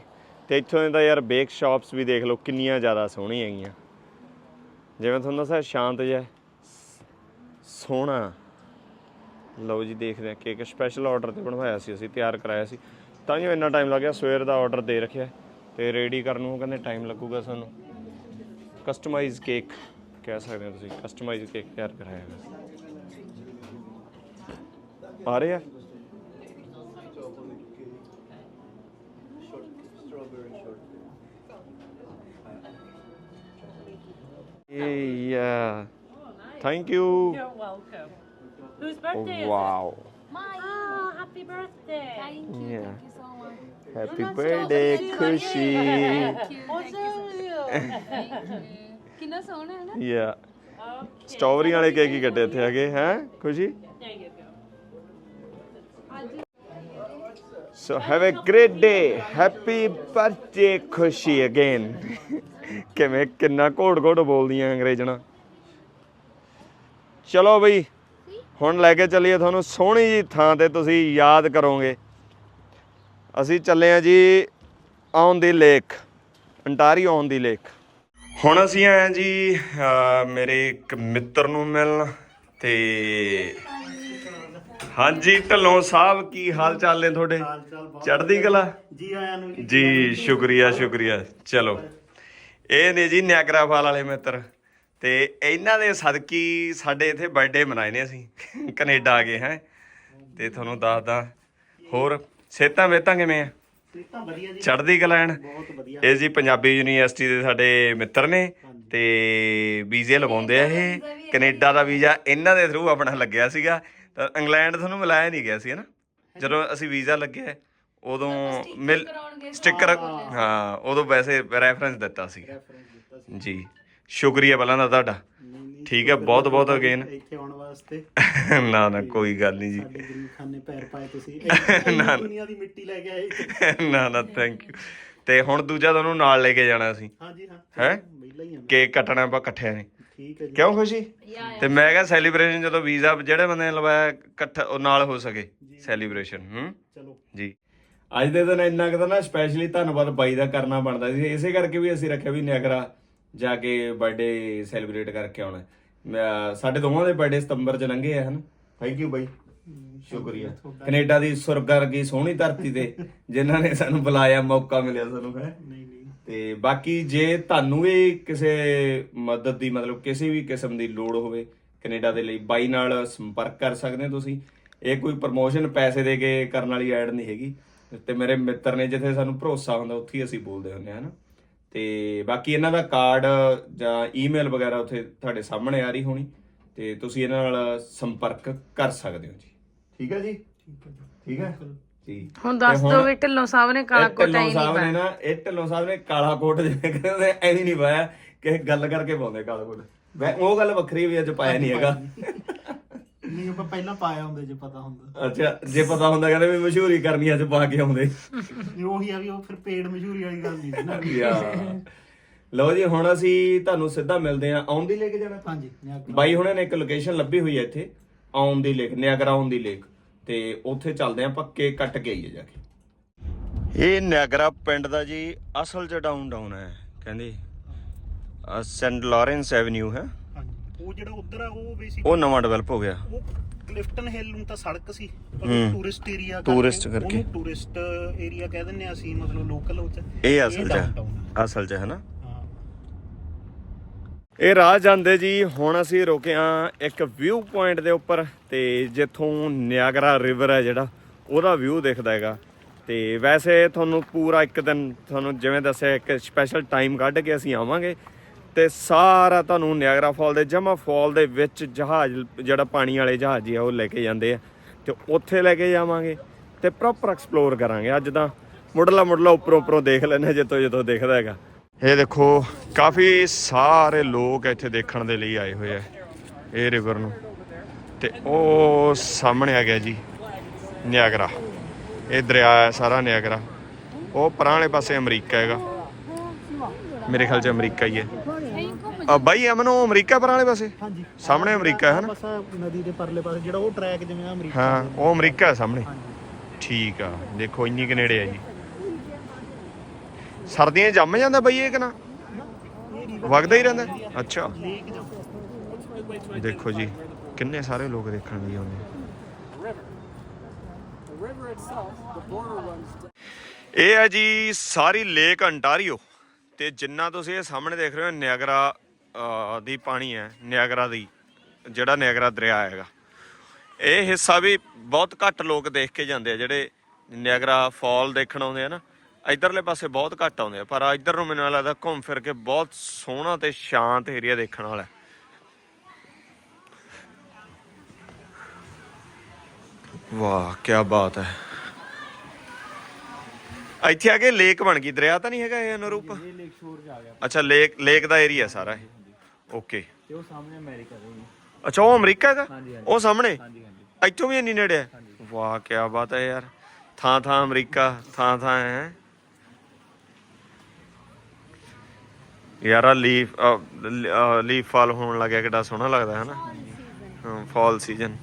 ਤੇ ਇੱਥੋਂ ਦਾ ਯਾਰ ਬੇਕ ਸ਼ਾਪਸ ਵੀ ਦੇਖ ਲਓ ਕਿੰਨੀਆਂ ਜ਼ਿਆਦਾ ਸੋਹਣੀਆਂ ਹੈਗੀਆਂ। ਜਿਵੇਂ ਤੁਹਾਨੂੰ ਦੱਸਿਆ ਸ਼ਾਂਤ ਜਿਹਾ, ਸੋਹਣਾ। ਲਓ ਜੀ, ਦੇਖਦੇ ਹਾਂ ਕੇਕ ਸਪੈਸ਼ਲ ਆਰਡਰ ਤੇ ਬਣਵਾਇਆ ਸੀ, ਅਸੀਂ ਤਿਆਰ ਕਰਾਇਆ ਸੀ। ਤਾਂ ਜੋ ਇੰਨਾ ਟਾਈਮ ਲੱਗਿਆ ਸਵੇਰ ਦਾ ਆਰਡਰ ਦੇ ਰੱਖਿਆ। ਤੇ ਰੈਡੀ ਕਰਨ ਨੂੰ ਕਹਿੰਦੇ ਟਾਈਮ ਲੱਗੂਗਾ ਸਾਨੂੰ। ਕਸਟਮਾਈਜ਼ ਕੇਕ ਕਹਿ ਸਕਦੇ ਹੋ ਤੁਸੀਂ ਕਸਟਮਾਈਜ਼ ਕੇਕ ਤਿਆਰ ਕਰਾਇਆ ਹੈ ਆ ਰਿਹਾ Yeah. Thank you. You're welcome. Whose birthday is Wow. it? Oh, happy birthday. Thank you, Yeah. thank you so much. Happy birthday, Kushi. Thank you, What's thank you. that? ਕਿੰਨਾ ਸੋਹਣਾ ਹੈ ਨਾ Yeah. Okay. Strawberry ਵਾਲੇ cake ਹੀ ਕੱਟੇ ਇੱਥੇ ਹੈਗੇ ਹੈ Khushi There you go. So have a great day happy birthday Khushi again ਕਿਵੇਂ ਕਿੰਨਾ ਘੋੜ ਘੋੜ ਬੋਲਦੀਆਂ ਅੰਗਰੇਜ਼ਣਾ ਚਲੋ ਬਈ ਹੁਣ ਲੈ ਕੇ ਚੱਲੀਏ ਤੁਹਾਨੂੰ ਸੋਹਣੀ ਜੀ ਥਾਂ ਤੇ ਤੁਸੀਂ ਯਾਦ ਕਰੋਗੇ। ਅਸੀਂ ਚੱਲੇ ਆ ਜੀ on the lake Ontario on the lake ਹੁਣ ਅਸੀਂ ਆਏ ਜੀ ਮੇਰੇ ਇੱਕ ਮਿੱਤਰ ਨੂੰ ਮਿਲਣ ਤੇ ਹਾਂਜੀ ਢੱਲੋਂ ਸਾਹਿਬ ਕੀ ਹਾਲ ਚਾਲ ਨੇ ਤੁਹਾਡੇ? ਚੜ੍ਹਦੀ ਕਲਾ? ਜੀ ਆਇਆਂ ਨੂੰ ਜੀ ਸ਼ੁਕਰੀਆ ਸ਼ੁਕਰੀਆ। ਚਲੋ। ਇਹ ਨੇ ਜੀ ਨਿਆਗਰਾ ਫਾਲ ਵਾਲੇ ਮਿੱਤਰ। ਤੇ ਇਹਨਾਂ ਦੇ ਸਦਕੀ ਸਾਡੇ ਇੱਥੇ ਬਰਥਡੇ ਮਨਾਏ ਨੇ ਅਸੀਂ ਕੈਨੇਡਾ ਆ ਗਏ ਹੈ। ਤੇ ਤੁਹਾਨੂੰ ਦੱਸਦਾ ਹੋਰ ਸੇਤਾਂ ਵੇਤਾਂ ਕਿਵੇਂ ਆ? ਤਾਂ ਵਧੀਆ ਜੀ। ਚੜ੍ਹਦੀ ਕਲਾ ਐਨ? ਬਹੁਤ ਵਧੀਆ। ਇਹ ਜੀ ਪੰਜਾਬੀ ਯੂਨੀਵਰਸਿਟੀ ਦੇ ਸਾਡੇ ਮਿੱਤਰ ਨੇ ਤੇ ਵੀਜ਼ੇ ਲਵਾਉਂਦੇ ਆ ਇਹ। ਕੈਨੇਡਾ ਦਾ ਵੀਜ਼ਾ ਇਹਨਾਂ ਦੇ ਥਰੂ ਆਪਣਾ ਲੱਗਿਆ ਸੀਗਾ। ਤਾਂ ਇੰਗਲੈਂਡ ਤੁਹਾਨੂੰ ਮਿਲਾਇਆ ਨਹੀਂ ਗਿਆ ਸੀ ਹਨਾ? ਜਦੋਂ ਅਸੀਂ ਵੀਜ਼ਾ ਲੱਗਿਆ ਉਦੋਂ ਮਿਲ ਸਟicker ਹਾਂ। ਉਦੋਂ ਵੈਸੇ ਰੈਫਰੈਂਸ ਦਿੱਤਾ ਸੀ ਰੈਫਰੈਂਸ ਦਿੱਤਾ ਸੀ ਜੀ। ਸ਼ੁਕਰੀਆ ਪਹਿਲਾਂ ਦਾ ਤੁਹਾਡਾ। ਠੀਕ ਹੈ ਬਹੁਤ ਬਹੁਤ ਅਗੇਨ ਇੱਥੇ ਆਉਣ ਵਾਸਤੇ। ਨਾ ਨਾ ਕੋਈ ਗੱਲ ਨਹੀਂ ਜੀ। ਸਾਡੇ ਪੈਰ ਪਾਏ ਤੁਸੀਂ। ਦੁਨੀਆ ਦੀ ਮਿੱਟੀ ਲੈ ਕੇ ਆਏ। ਨਾ ਨਾ ਥੈਂਕ ਯੂ ਤੇ ਹੁਣ ਦੂਜਾ ਤੁਹਾਨੂੰ ਨਾਲ ਲੈ ਕੇ ਜਾਣਾ ਸੀ। ਹਾਂਜੀ ਹਾਂ। ਹੈਂ? ਕੇਕ ਕੱਟਣਾ ਆਪਾਂ ਇਕੱਠਿਆਂ ਨੇ। ਠੀਕ ਹੈ ਜੀ। ਕਿਉਂ ਖੁਸ਼ੀ? ਤੇ ਮੈਂ ਕਿਹਾ ਸੈਲੀਬ੍ਰੇਸ਼ਨ ਜਦੋਂ ਵੀਜ਼ਾ ਜਿਹੜੇ ਬੰਦੇ ਨੇ ਲਵਾਇਆ ਇਕੱਠਾ ਨਾਲ ਹੋ ਸਕੇ। ਸੈਲੀਬ੍ਰੇਸ਼ਨ ਹੂੰ? ਚਲੋ। ਜੀ। ਅੱਜ ਦੇ ਦਿਨ ਇੰਨਾ ਕੁ ਤਾਂ ਨਾ ਸਪੈਸ਼ਲੀ ਧੰਨਵਾਦ ਬਾਈ ਦਾ ਕਰਨਾ ਬਣਦਾ ਸੀ। ਇਸੇ ਕਰਕੇ ਵੀ ਅਸੀਂ ਰੱਖਿਆ ਵੀ ਨਿਆਗਰਾ ਜਾ ਕੇ ਬਰਥਡੇ ਸੈਲੀਬ੍ਰੇਟ ਕਰਕੇ ਆਉਣਾ। ਸਾਡੇ ਦੋਵਾਂ ਦੇ ਬਰਥਡੇ ਸਤੰਬਰ ਚ ਲੰਘੇ ਆ ਹਨ? ਥੈਂਕ ਯੂ ਬਾਈ। ਸ਼ੁਕਰੀਆ। ਕੈਨੇਡਾ ਦੀ ਸੁਰਗ ਵਰਗੀ ਸੋਹਣੀ ਧਰਤੀ ਤੇ ਜਿਨ੍ਹਾਂ ਨੇ ਸਾਨੂੰ ਬੁਲਾਇਆ ਮੌਕਾ ਮਿਲਿਆ ਸਾਨੂੰ ਹੈ? ਨਹੀਂ ਨਹੀਂ। ਤੇ ਬਾਕੀ ਜੇ ਤੁਹਾਨੂੰ ਵੀ ਕਿਸੇ ਮਦਦ ਦੀ ਮਤਲਬ ਕਿਸੇ ਵੀ ਕਿਸਮ ਦੀ ਲੋੜ ਹੋਵੇ ਕੈਨੇਡਾ ਦੇ ਲਈ ਬਾਈ ਨਾਲ ਸੰਪਰਕ ਕਰ ਸਕਦੇ ਹੋ ਤੁਸੀਂ। ਇਹ ਕੋਈ ਪ੍ਰਮੋਸ਼ਨ ਪੈਸੇ ਦੇ ਕੇ ਕਰਨ ਵਾਲੀ ਐਡ ਨਹੀਂ ਹੈਗੀ। ਤੇ ਮੇਰੇ ਮਿੱਤਰ ਨੇ ਜਿੱਥੇ ਸਾਨੂੰ ਭਰੋਸਾ ਹੁੰਦਾ ਉੱਥੇ ਹੀ ਅਸੀਂ ਬੋਲਦੇ ਹੁੰਦੇ ਹਾਂ ਨਾ। ਤੇ ਬਾਕੀ ਇਹਨਾਂ ਦਾ ਕਾਰਡ ਜਾਂ ਈਮੇਲ ਵਗੈਰਾ ਉੱਥੇ ਤੁਹਾਡੇ ਸਾਹਮਣੇ ਆ ਰਹੀ ਹੋਣੀ ਤੇ ਤੁਸੀਂ ਇਹਨਾਂ ਨਾਲ ਸੰਪਰਕ ਕਰ ਸਕਦੇ ਹੋ ਜੀ। ਠੀਕ ਹੈ ਜੀ? ਠੀਕ ਹੈ ਜੀ। ਹੁਣ ਦੱਸ ਦੋ ਵੀ ਢਿੱਲੋਂ ਸਾਹਿਬ ਨੇ ਕਾਲਾ ਕੋਟਾ ਢਿੱਲੋਂ ਹੀ ਨਹੀਂ ਸਾਹਿਬ ਨੇ ਪਾਇਆ। ਨਾ ਇਹ ਢਿੱਲੋਂ ਸਾਹਿਬ ਨੇ ਕਾਲਾ ਕੋਟ ਜਿਵੇਂ ਕਹਿੰਦੇ ਐਵੇਂ ਨਹੀਂ ਪਾਇਆ ਕਿ ਗੱਲ ਕਰਕੇ ਪਾਉਂਦੇ ਕਾਲਾ ਕੋਟ। ਵੈ ਉਹ ਗੱਲ ਵੱਖਰੀ ਵੀ ਅੱਜ ਪਾਇਆ ਨਹੀਂ ਹੈਗਾ। ਨਹੀਂ ਆਪਾਂ ਪਹਿਲਾਂ ਪਾਇਆ ਹੁੰਦੇ ਜੇ ਪਤਾ ਹੁੰਦਾ। ਅੱਛਾ ਜੇ ਪਤਾ ਹੁੰਦਾ ਕਹਿੰਦੇ ਵੀ ਮਸ਼ਹੂਰੀ ਕਰਨੀ ਅੱਜ ਪਾ ਕੇ ਆਉਂਦੇ। ਇਹ ਉਹੀ ਆ ਵੀ ਉਹ ਫਿਰ ਪੇਡ ਮਸ਼ਹੂਰੀ ਵਾਲੀ ਗੱਲ ਨਹੀਂ ਸੀ ਨਾ। ਯਾ। ਲਓ ਜੀ ਹੁਣ ਅਸੀਂ ਤੁਹਾਨੂੰ ਸਿੱਧਾ ਮਿਲਦੇ ਆਂ ਆਉਣ ਦੀ ਲੈ ਕੇ ਜਾਣਾ। ਹਾਂਜੀ ਨਿਆਗਰਾ ਬਾਈ ਹੁਣੇ ਨੇ ਇੱਕ ਲੋਕੇਸ਼ਨ ਲੱਭੀ ਹੋਈ ਹੈ ਇੱਥੇ ਆਉਣ ਦੀ ਲੇਕ ਨਿਆਗਰਾ ਆਉਣ ਦੀ ਲੇਕ। ਤੇ ਉੱਥੇ ਚੱਲਦੇ ਆਂ ਪੱਕੇ ਕੱਟ ਕੇ ਆਈਏ ਜਾ ਕੇ। ਇਹ ਨਿਆਗਰਾ ਪਿੰਡ ਦਾ ਜੀ ਅਸਲ ਚ ਡਾਊਨਟਾਊਨ ਹੈ ਕਹਿੰਦੇ। ਸੈਂਟ ਲਾਰੈਂਸ ਐਵਨਿਊ ਹੈ। ਉਹ ਜਿਹੜਾ ਉਧਰ ਆ ਉਹ ਬੇਸਿਕ ਉਹ ਨਵਾਂ ਡਿਵੈਲਪ ਹੋ ਗਿਆ ਉਹ ਕਲਿਫਟਨ ਹਿੱਲ ਨੂੰ ਤਾਂ ਸੜਕ ਸੀ ਪਰ ਹੂੰ। ਟੂਰਿਸਟ ਏਰੀਆ Tourist ਕਰਕੇ। ਉਹਨੂੰ ਟੂਰਿਸਟ ਏਰੀਆ ਕਹਿ ਦਿੰਦੇ ਆ ਅਸੀਂ ਮਤਲਬ ਲੋਕਲ ਉੱਥੇ ਇਹ ਅਸਲ ਚ ਹੈ। downtown ਆ। ਅਸਲ ਚ ਹੈ ਨਾ ਹਾਂ ਇਹ ਰਾਹ ਜਾਂਦੇ ਜੀ ਹੁਣ ਅਸੀਂ ਰੁਕੇ ਹਾਂ ਇੱਕ ਵਿਊ ਪੁਆਇੰਟ ਦੇ ਉੱਪਰ ਤੇ ਜਿੱਥੋਂ ਨਿਆਗਰਾ ਰਿਵਰ ਹੈ ਜਿਹੜਾ ਉਹਦਾ ਵਿਊ ਦਿਖਦਾ ਹੈਗਾ ਤੇ ਵੈਸੇ ਤੁਹਾਨੂੰ ਪੂਰਾ ਇੱਕ ਦਿਨ ਤੁਹਾਨੂੰ ਜਿਵੇਂ ਦੱਸਿਆ ਇੱਕ ਸਪੈਸ਼ਲ ਟਾਈਮ ਕੱਢ ਕੇ ਅਸੀਂ ਆਵਾਂਗੇ ਤੇ ਸਾਰਾ ਤੁਹਾਨੂੰ ਨਿਆਗਰਾ ਫਾਲ ਦੇ, ਜਮਾ ਫਾਲ ਦੇ ਵਿੱਚ ਜਹਾਜ਼, ਜਿਹੜਾ ਪਾਣੀ ਵਾਲੇ ਜਹਾਜ਼ ਹੀ ਆ, ਉਹ ਲੈ ਕੇ ਜਾਂਦੇ ਆ। ਤੇ ਉੱਥੇ ਲੈ ਕੇ ਜਾਵਾਂਗੇ ਤੇ ਪ੍ਰੋਪਰ ਐਕਸਪਲੋਰ ਕਰਾਂਗੇ। ਅੱਜ ਤਾਂ ਮੁੱਢਲਾ ਮੁੱਢਲਾ ਉੱਪਰੋਂ ਉੱਪਰੋਂ ਦੇਖ ਲੈਣੇ ਜਿੱਤੋਂ ਜਿੱਤੋਂ ਦੇਖਦਾ ਹੈਗਾ। ਇਹ ਦੇਖੋ, ਕਾਫੀ ਸਾਰੇ ਲੋਕ ਇੱਥੇ ਦੇਖਣ ਦੇ ਲਈ ਆਏ ਹੋਏ ਆ, ਇਹ ਰਿਵਰ ਨੂੰ। ਤੇ ਉਹ ਸਾਹਮਣੇ ਆ ਗਿਆ ਜੀ, ਨਿਆਗਰਾ। ਇਹ ਦਰਿਆ ਹੈ ਸਾਰਾ ਨਿਆਗਰਾ। ਉਹ ਪਰਾਂ ਵਾਲੇ ਪਾਸੇ ਅਮਰੀਕਾ ਹੈਗਾ। ਮੇਰੇ ਖਿਆਲ ਚ ਅਮਰੀਕਾ ਹੀ ਹੈ। ਆ ਬਾਈ ਅਮਨੋ ਅਮਰੀਕਾ ਪਰਾਂ ਵਾਲੇ ਪਾਸੇ? ਹਾਂਜੀ। ਸਾਹਮਣੇ ਅਮਰੀਕਾ ਹੈ ਨਾ ਬਸ ਆਹ ਨਦੀ ਦੇ ਪਰਲੇ ਪਾਸੇ ਜਿਹੜਾ ਉਹ ਟਰੈਕ ਜਿਵੇਂ ਆ ਅਮਰੀਕਾ ਹਾਂ ਉਹ ਅਮਰੀਕਾ ਹੈ ਸਾਹਮਣੇ। ਹਾਂਜੀ। ਠੀਕ ਆ ਦੇਖੋ ਇੰਨੀ ਕੁ ਨੇੜੇ ਆ ਜੀ। ਸਰਦੀਆਂ 'ਚ ਜੰਮ ਜਾਂਦਾ ਬਈ ਇਹ ਕਿ ਨਾ? ਵਗਦਾ ਹੀ ਰਹਿੰਦਾ? ਅੱਛਾ। ਦੇਖੋ ਜੀ ਕਿੰਨੇ ਸਾਰੇ ਲੋਕ ਦੇਖਣ ਲਈ ਆਉਂਦੇ ਆ। ਇਹ ਹੈ ਜੀ ਸਾਰੀ ਲੇਕ ਅੰਟਾਰੀਓ ਤੇ ਜਿੰਨਾ ਤੁਸੀਂ ਇਹ ਸਾਹਮਣੇ ਦੇਖ ਰਹੇ ਹੋ ਨਿਆਗਰਾ ਦੀ ਪਾਣੀ ਹੈ ਨਿਆਗਰਾ ਦੀ ਜਿਹੜਾ ਨਿਆਗਰਾ ਦਰਿਆ ਹੈਗਾ। ਇਹ ਹਿੱਸਾ ਵੀ ਬਹੁਤ ਘੱਟ ਲੋਕ ਦੇਖ ਕੇ ਜਾਂਦੇ ਆ ਜਿਹੜੇ ਨਿਆਗਰਾ ਫਾਲ ਦੇਖਣ ਆਉਂਦੇ ਆ ਨਾ ਇਧਰਲੇ ਪਾਸੇ ਬਹੁਤ ਘੱਟ ਆਉਂਦੇ ਆ ਪਰ ਇਧਰ ਨੂੰ ਮੈਨੂੰ ਲੱਗਦਾ ਘੁੰਮ ਫਿਰ ਕੇ ਬਹੁਤ ਸੋਹਣਾ ਤੇ ਸ਼ਾਂਤ ਏਰੀਆ ਦੇਖਣ ਵਾਲਾ। ਵਾਹ ਕੀ ਬਾਤ ਹੈ। ਇੱਥੇ ਆ ਕੇ ਲੇਕ ਬਣ ਗਈ ਦਰਿਆ ਤਾਂ ਨਹੀਂ ਹੈਗਾ ਇਹ ਅਨੁਰੂਪ? ਇਹ ਲੇਕ ਸ਼ੋਰ ਚ ਆ ਗਿਆ। ਅੱਛਾ ਲੇਕ ਲੇਕ ਦਾ ਏਰੀਆ ਸਾਰਾ ਇਹ। ਓਕੇ। ਤੇ ਉਹ ਸਾਹਮਣੇ ਅਮਰੀਕਾ ਦੇ ਅੱਛਾ ਉਹ ਅਮਰੀਕਾ ਹੈਗਾ? ਹਾਂਜੀ, ਹਾਂਜੀ। ਉਹ ਸਾਹਮਣੇ? ਹਾਂਜੀ ਹਾਂਜੀ। ਇੱਥੋਂ ਵੀ ਇੰਨੀ ਨੇੜੇ ਹੈ? ਵਾਹ ਕੀ ਬਾਤ ਹੈ ਯਾਰ। ਥਾਂ ਥਾਂ ਅਮਰੀਕਾ ਥਾਂ ਥਾਂ ਹੈ। ਯਾਰ ਆ ਲੀਫ ਲੀਫ ਫਾਲ ਹੋਣ ਲੱਗਿਆ ਕਿੱਡਾ ਸੋਹਣਾ ਲੱਗਦਾ ਹੈ ਨਾ? ਫਾਲ ਸੀਜ਼ਨ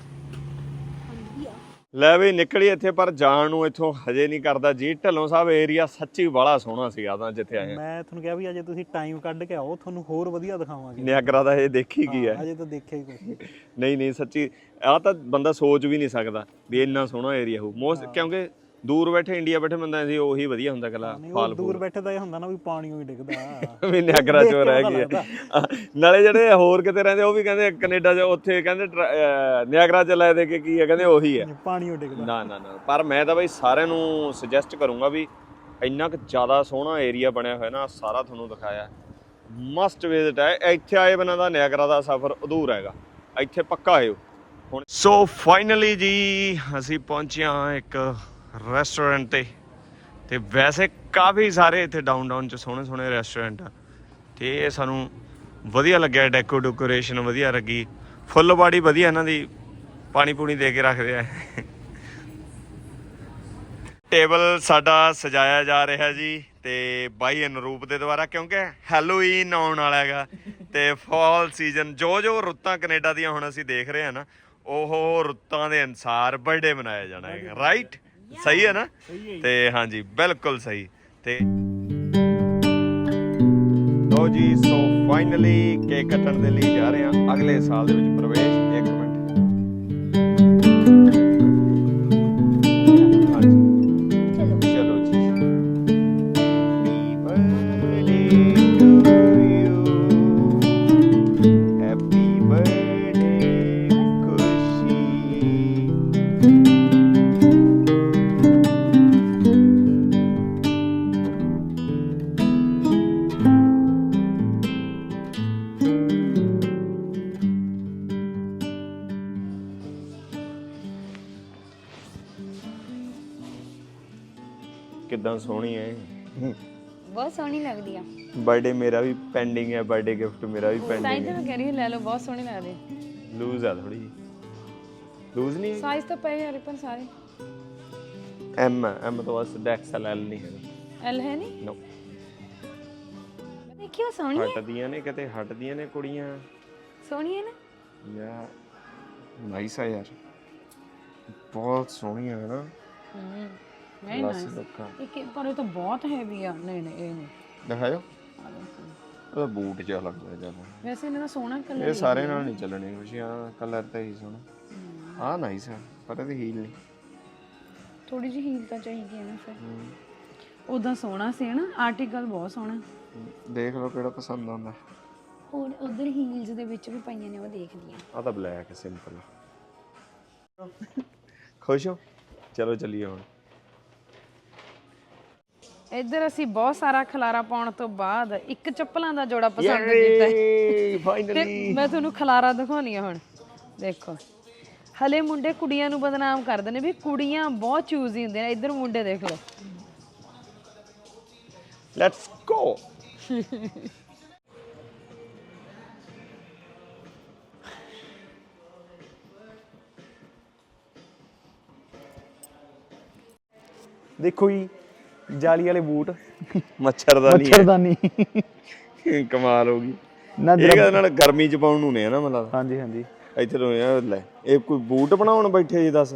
ਲੈ ਵੀ ਨਿਕਲੀ ਇੱਥੇ ਪਰ ਜਾਣ ਨੂੰ ਇੱਥੋਂ ਹਜੇ ਨਹੀਂ ਕਰਦਾ ਜੀ। ਢੱਲੋਂ ਸਾਹਿਬ ਏਰੀਆ ਸੱਚੀ ਬੜਾ ਸੋਹਣਾ ਸੀਗਾ ਤਾਂ ਜਿੱਥੇ ਆਏ। ਮੈਂ ਤੁਹਾਨੂੰ ਕਿਹਾ ਵੀ ਅਜੇ ਤੁਸੀਂ ਟਾਈਮ ਕੱਢ ਕੇ ਆਓ ਤੁਹਾਨੂੰ ਹੋਰ ਵਧੀਆ ਦਿਖਾਵਾਂਗੇ। ਨਿਆਗਰਾ ਦਾ ਇਹ ਦੇਖੀ ਕੀ ਹੈ। ਅਜੇ ਤਾਂ ਦੇਖਿਆ ਹੀ ਕੁਝ ਨਹੀਂ। ਨਹੀਂ ਸੱਚੀ ਆ ਤਾਂ ਬੰਦਾ ਸੋਚ ਵੀ ਨਹੀਂ ਸਕਦਾ ਵੀ ਇੰਨਾ ਸੋਹਣਾ ਏਰੀਆ ਹੋ। ਮੋਸਟ ਕਿਉਂਕਿ ਦੂਰ ਬੈਠੇ ਇੰਡੀਆ ਬੈਠੇ ਬੰਦਾ ਸੀ ਉਹੀ ਵਧੀਆ ਹੁੰਦਾ ਕਲਾ ਫਾਲ ਦੂਰ ਬੈਠੇ ਤਾਂ ਇਹ ਹੁੰਦਾ ਨਾ ਵੀ ਪਾਣੀ ਹੀ ਡਿੱਗਦਾ। ਵੀ ਨਿਆਗਰਾ ਚੋਂ ਕੇ ਰਹਿ। ਹੈ। ਨਾਲੇ ਜਿਹੜੇ ਹੋਰ ਕਿਤੇ ਰਹਿੰਦੇ ਉਹ ਵੀ ਕਹਿੰਦੇ ਕੈਨੇਡਾ 'ਚ ਉੱਥੇ ਕਹਿੰਦੇ ਨਿਆਗਰਾ ਚ ਲੈ ਦੇ ਕੇ ਕੀ ਹੈ ਕਹਿੰਦੇ ਉਹੀ ਹੈ। ਪਾਣੀ ਹੀ ਡਿੱਗਦਾ। ਨਾ ਨਾ ਨਾ ਪਰ ਮੈਂ ਤਾਂ ਬਈ ਸਾਰਿਆਂ ਨੂੰ ਸੁਜੈਸਟ ਕਰੂੰਗਾ ਵੀ ਇੰਨਾ ਕੁ ਜ਼ਿਆਦਾ ਸੋਹਣਾ ਏਰੀਆ ਬਣਿਆ ਹੋਇਆ ਨਾ ਸਾਰਾ ਤੁਹਾਨੂੰ ਦਿਖਾਇਆ। ਮਸਟ ਵਿਜ਼ਿਟ ਹੈ। ਇੱਥੇ ਆਏ ਬਿਨਾਂ ਦਾ ਨਿਆਗਰਾ ਦਾ ਸਫ਼ਰ ਅਧੂਰਾ ਹੈਗਾ। ਇੱਥੇ ਪੱਕਾ ਆਇਓ ਹੁਣ ਸੋ ਫਾਈਨਲੀ ਜੀ ਅਸੀਂ ਪਹੁੰਚੇ ਹਾਂ ਇੱਕ ਰੈਸਟੋਰੈਂਟ ਤੇ। ਤੇ ਵੈਸੇ ਕਾਫੀ ਸਾਰੇ ਇੱਥੇ ਡਾਊਨਟਾਊਨ ਚ ਸੋਹਣੇ ਸੋਹਣੇ ਰੈਸਟੋਰੈਂਟ ਆ। ਤੇ ਇਹ ਸਾਨੂੰ ਵਧੀਆ ਲੱਗਿਆ ਡੈਕੋ ਡੈਕੋਰੇਸ਼ਨ ਵਧੀਆ ਲੱਗੀ। ਫੁੱਲ ਬਾੜੀ ਵਧੀਆ ਇਹਨਾਂ ਦੀ ਪਾਣੀ ਪੂਣੀ ਦੇ ਕੇ ਰੱਖਦੇ ਆ। ਟੇਬਲ ਸਾਡਾ ਸਜਾਇਆ ਜਾ ਰਿਹਾ ਜੀ ਤੇ ਬਾਈ ਅਨਰੂਪ ਦੇ ਦੁਆਰਾ, ਕਿਉਂਕਿ ਹੈਲੋਈਨ ਆਉਣ ਵਾਲਾ ਹੈਗਾ ਤੇ ਫਾਲ ਸੀਜ਼ਨ ਜੋ ਜੋ ਰੁੱਤਾਂ ਕੈਨੇਡਾ ਦੀਆਂ ਹੁਣ ਅਸੀਂ ਦੇਖ ਰਹੇ ਹਾਂ ਨਾ, ਉਹ ਰੁੱਤਾਂ ਦੇ ਅਨਸਾਰ ਬਰਥਡੇ ਮਨਾਇਆ ਜਾਣਾ ਹੈਗਾ ਰਾਈਟ ਸਹੀ ਹੈ ਨਾ? ਤੇ ਹਾਂਜੀ ਬਿਲਕੁਲ ਸਹੀ। ਤੇ ਲੋ ਜੀ ਸੋ ਫਾਈਨਲੀ ਕੇਕ ਕੱਟਣ ਦੇ ਲਈ ਜਾ ਰਹੇ ਹਾਂ। ਅਗਲੇ ਸਾਲ ਦੇ ਵਿੱਚ ਪ੍ਰਵੇਸ਼ ਇੱਕ ਪੈਂਡਿੰਗ ਹੈ ਬਰਥਡੇ ਗਿਫਟ ਮੇਰਾ ਵੀ ਸਾਈਜ਼ ਪੈਂਡਿੰਗ ਤਾਂ ਹੈ ਮੈਂ ਕਹਿ ਰਹੀ ਹਾਂ, ਲੈ ਲਓ ਬਹੁਤ ਸੋਹਣੀ ਲੱਗਦੀ ਲੂਜ਼ ਆ ਥੋੜੀ ਲੂਜ਼ ਨਹੀਂ? ਸਾਈਜ਼ ਤਾਂ ਪਏ ਆ ਰਿਪਨ ਸਾਰੇ। ਐਮ ਐਮ ਤੋਂ ਬਸ ਡੈਕਸਲ ਐਲ ਨਹੀਂ ਹੈ ਐਲ ਹੈ ਨਹੀਂ? ਨੋ ਦੇਖਿਓ ਸੋਹਣੀ ਹੈ। ਹਟਦੀਆਂ ਨੇ ਕਿਤੇ ਹਟਦੀਆਂ ਨੇ ਕੁੜੀਆਂ। ਸੋਹਣੀ ਹੈ ਨਾ? ਯਾ ਨਾਈਸ ਆ ਯਾਰ। ਬਹੁਤ ਸੋਹਣੀਆਂ ਹੈ ਨਾ। ਹੂੰ ਨਹੀਂ ਲੱਸ ਨਾ ਲੋਕਾਂ। ਇਹ ਕਿ ਪਰ ਇਹ ਤਾਂ ਬਹੁਤ ਹੈਵੀ ਆ। ਨਹੀਂ ਨਹੀਂ ਇਹ ਨਹੀਂ। ਦਿਖਾਇਓ। ਆ ਦੇਖੋ। ਉਹਦਾ ਬੂਟ ਜਿਹਾ ਲੱਗਦਾ ਜ਼ਿਆਦਾ। ਵੈਸੇ ਇਹਨਾਂ ਦਾ ਸੋਹਣਾ ਕਲਰ ਇਹ ਸਾਰੇ ਨਾਲ ਨਹੀਂ ਚੱਲਣੇ ਕੁਛ ਆ ਕਲਰ ਤਾਂ ਹੀ ਸੋਹਣਾ। ਆ ਨਾਈਸ ਆ ਪਰ ਇਹਦੀ ਹੀਲ ਨਹੀਂ। ਥੋੜੀ ਜਿਹੀ ਹੀਲ ਤਾਂ ਚਾਹੀਦੀ ਹੈ ਨਾ ਫਿਰ। ਉਦਾਂ ਸੋਹਣਾ ਸੀ ਨਾ ਆਰਟੀਕਲ ਬਹੁਤ ਸੋਹਣਾ। ਦੇਖ ਲਓ ਕਿਹੜਾ ਪਸੰਦ ਆਉਂਦਾ ਹੋਰ ਉਧਰ ਹੀਲਸ ਦੇ ਵਿੱਚ ਵੀ ਪਈਆਂ ਨੇ ਉਹ ਦੇਖਦੀਆਂ ਆ ਤਾਂ ਬਲੈਕ ਸਿੰਪਲ ਖੁਸ਼ ਹੋ? ਚਲੋ ਚੱਲੀਏ ਹੁਣ। ਇੱਧਰ ਅਸੀਂ ਬਹੁਤ ਸਾਰਾ ਖਲਾਰਾ ਪਾਉਣ ਤੋਂ ਬਾਅਦ ਇੱਕ ਚੱਪਲਾਂ ਦਾ ਜੋੜਾ ਪਸੰਦ ਕੀਤਾ ਹੈ। ਫਾਈਨਲੀ ਮੈਂ ਤੁਹਾਨੂੰ ਖਲਾਰਾ ਦਿਖਾਉਣੀ ਆ ਹੁਣ। ਦੇਖੋ। ਹਲੇ ਮੁੰਡੇ ਕੁੜੀਆਂ ਨੂੰ ਬਦਨਾਮ ਕਰਦੇ ਨੇ ਵੀ ਕੁੜੀਆਂ ਬਹੁਤ ਚੂਜ਼ੀ ਹੁੰਦੀਆਂ ਨੇ। ਇੱਧਰ ਮੁੰਡੇ ਦੇਖ ਲਓ। ਲੈਟਸ ਗੋ ਦੇਖੋ ਜੀ ਜਾਲੀ ਵਾਲੇ ਬੂਟ। ਮੱਛਰਦਾਨੀ। ਮੱਛਰਦਾਨੀ। ਹੈ। ਕਮਾਲ ਹੋ ਗਈ। ਨਾ ਇਹ ਕਿਹਦੇ ਨਾਲ ਗਰਮੀ ਚ ਪਾਉਣ ਨੂੰ ਨੇ ਨਾ ਮਤਲਬ। ਹਾਂਜੀ ਹਾਂਜੀ। ਇੱਥੇ ਤੋਂ ਇਹ ਲੈ ਇਹ ਕੋਈ ਬੂਟ ਬਣਾਉਣ ਬੈਠੇ ਜੀ ਦੱਸ।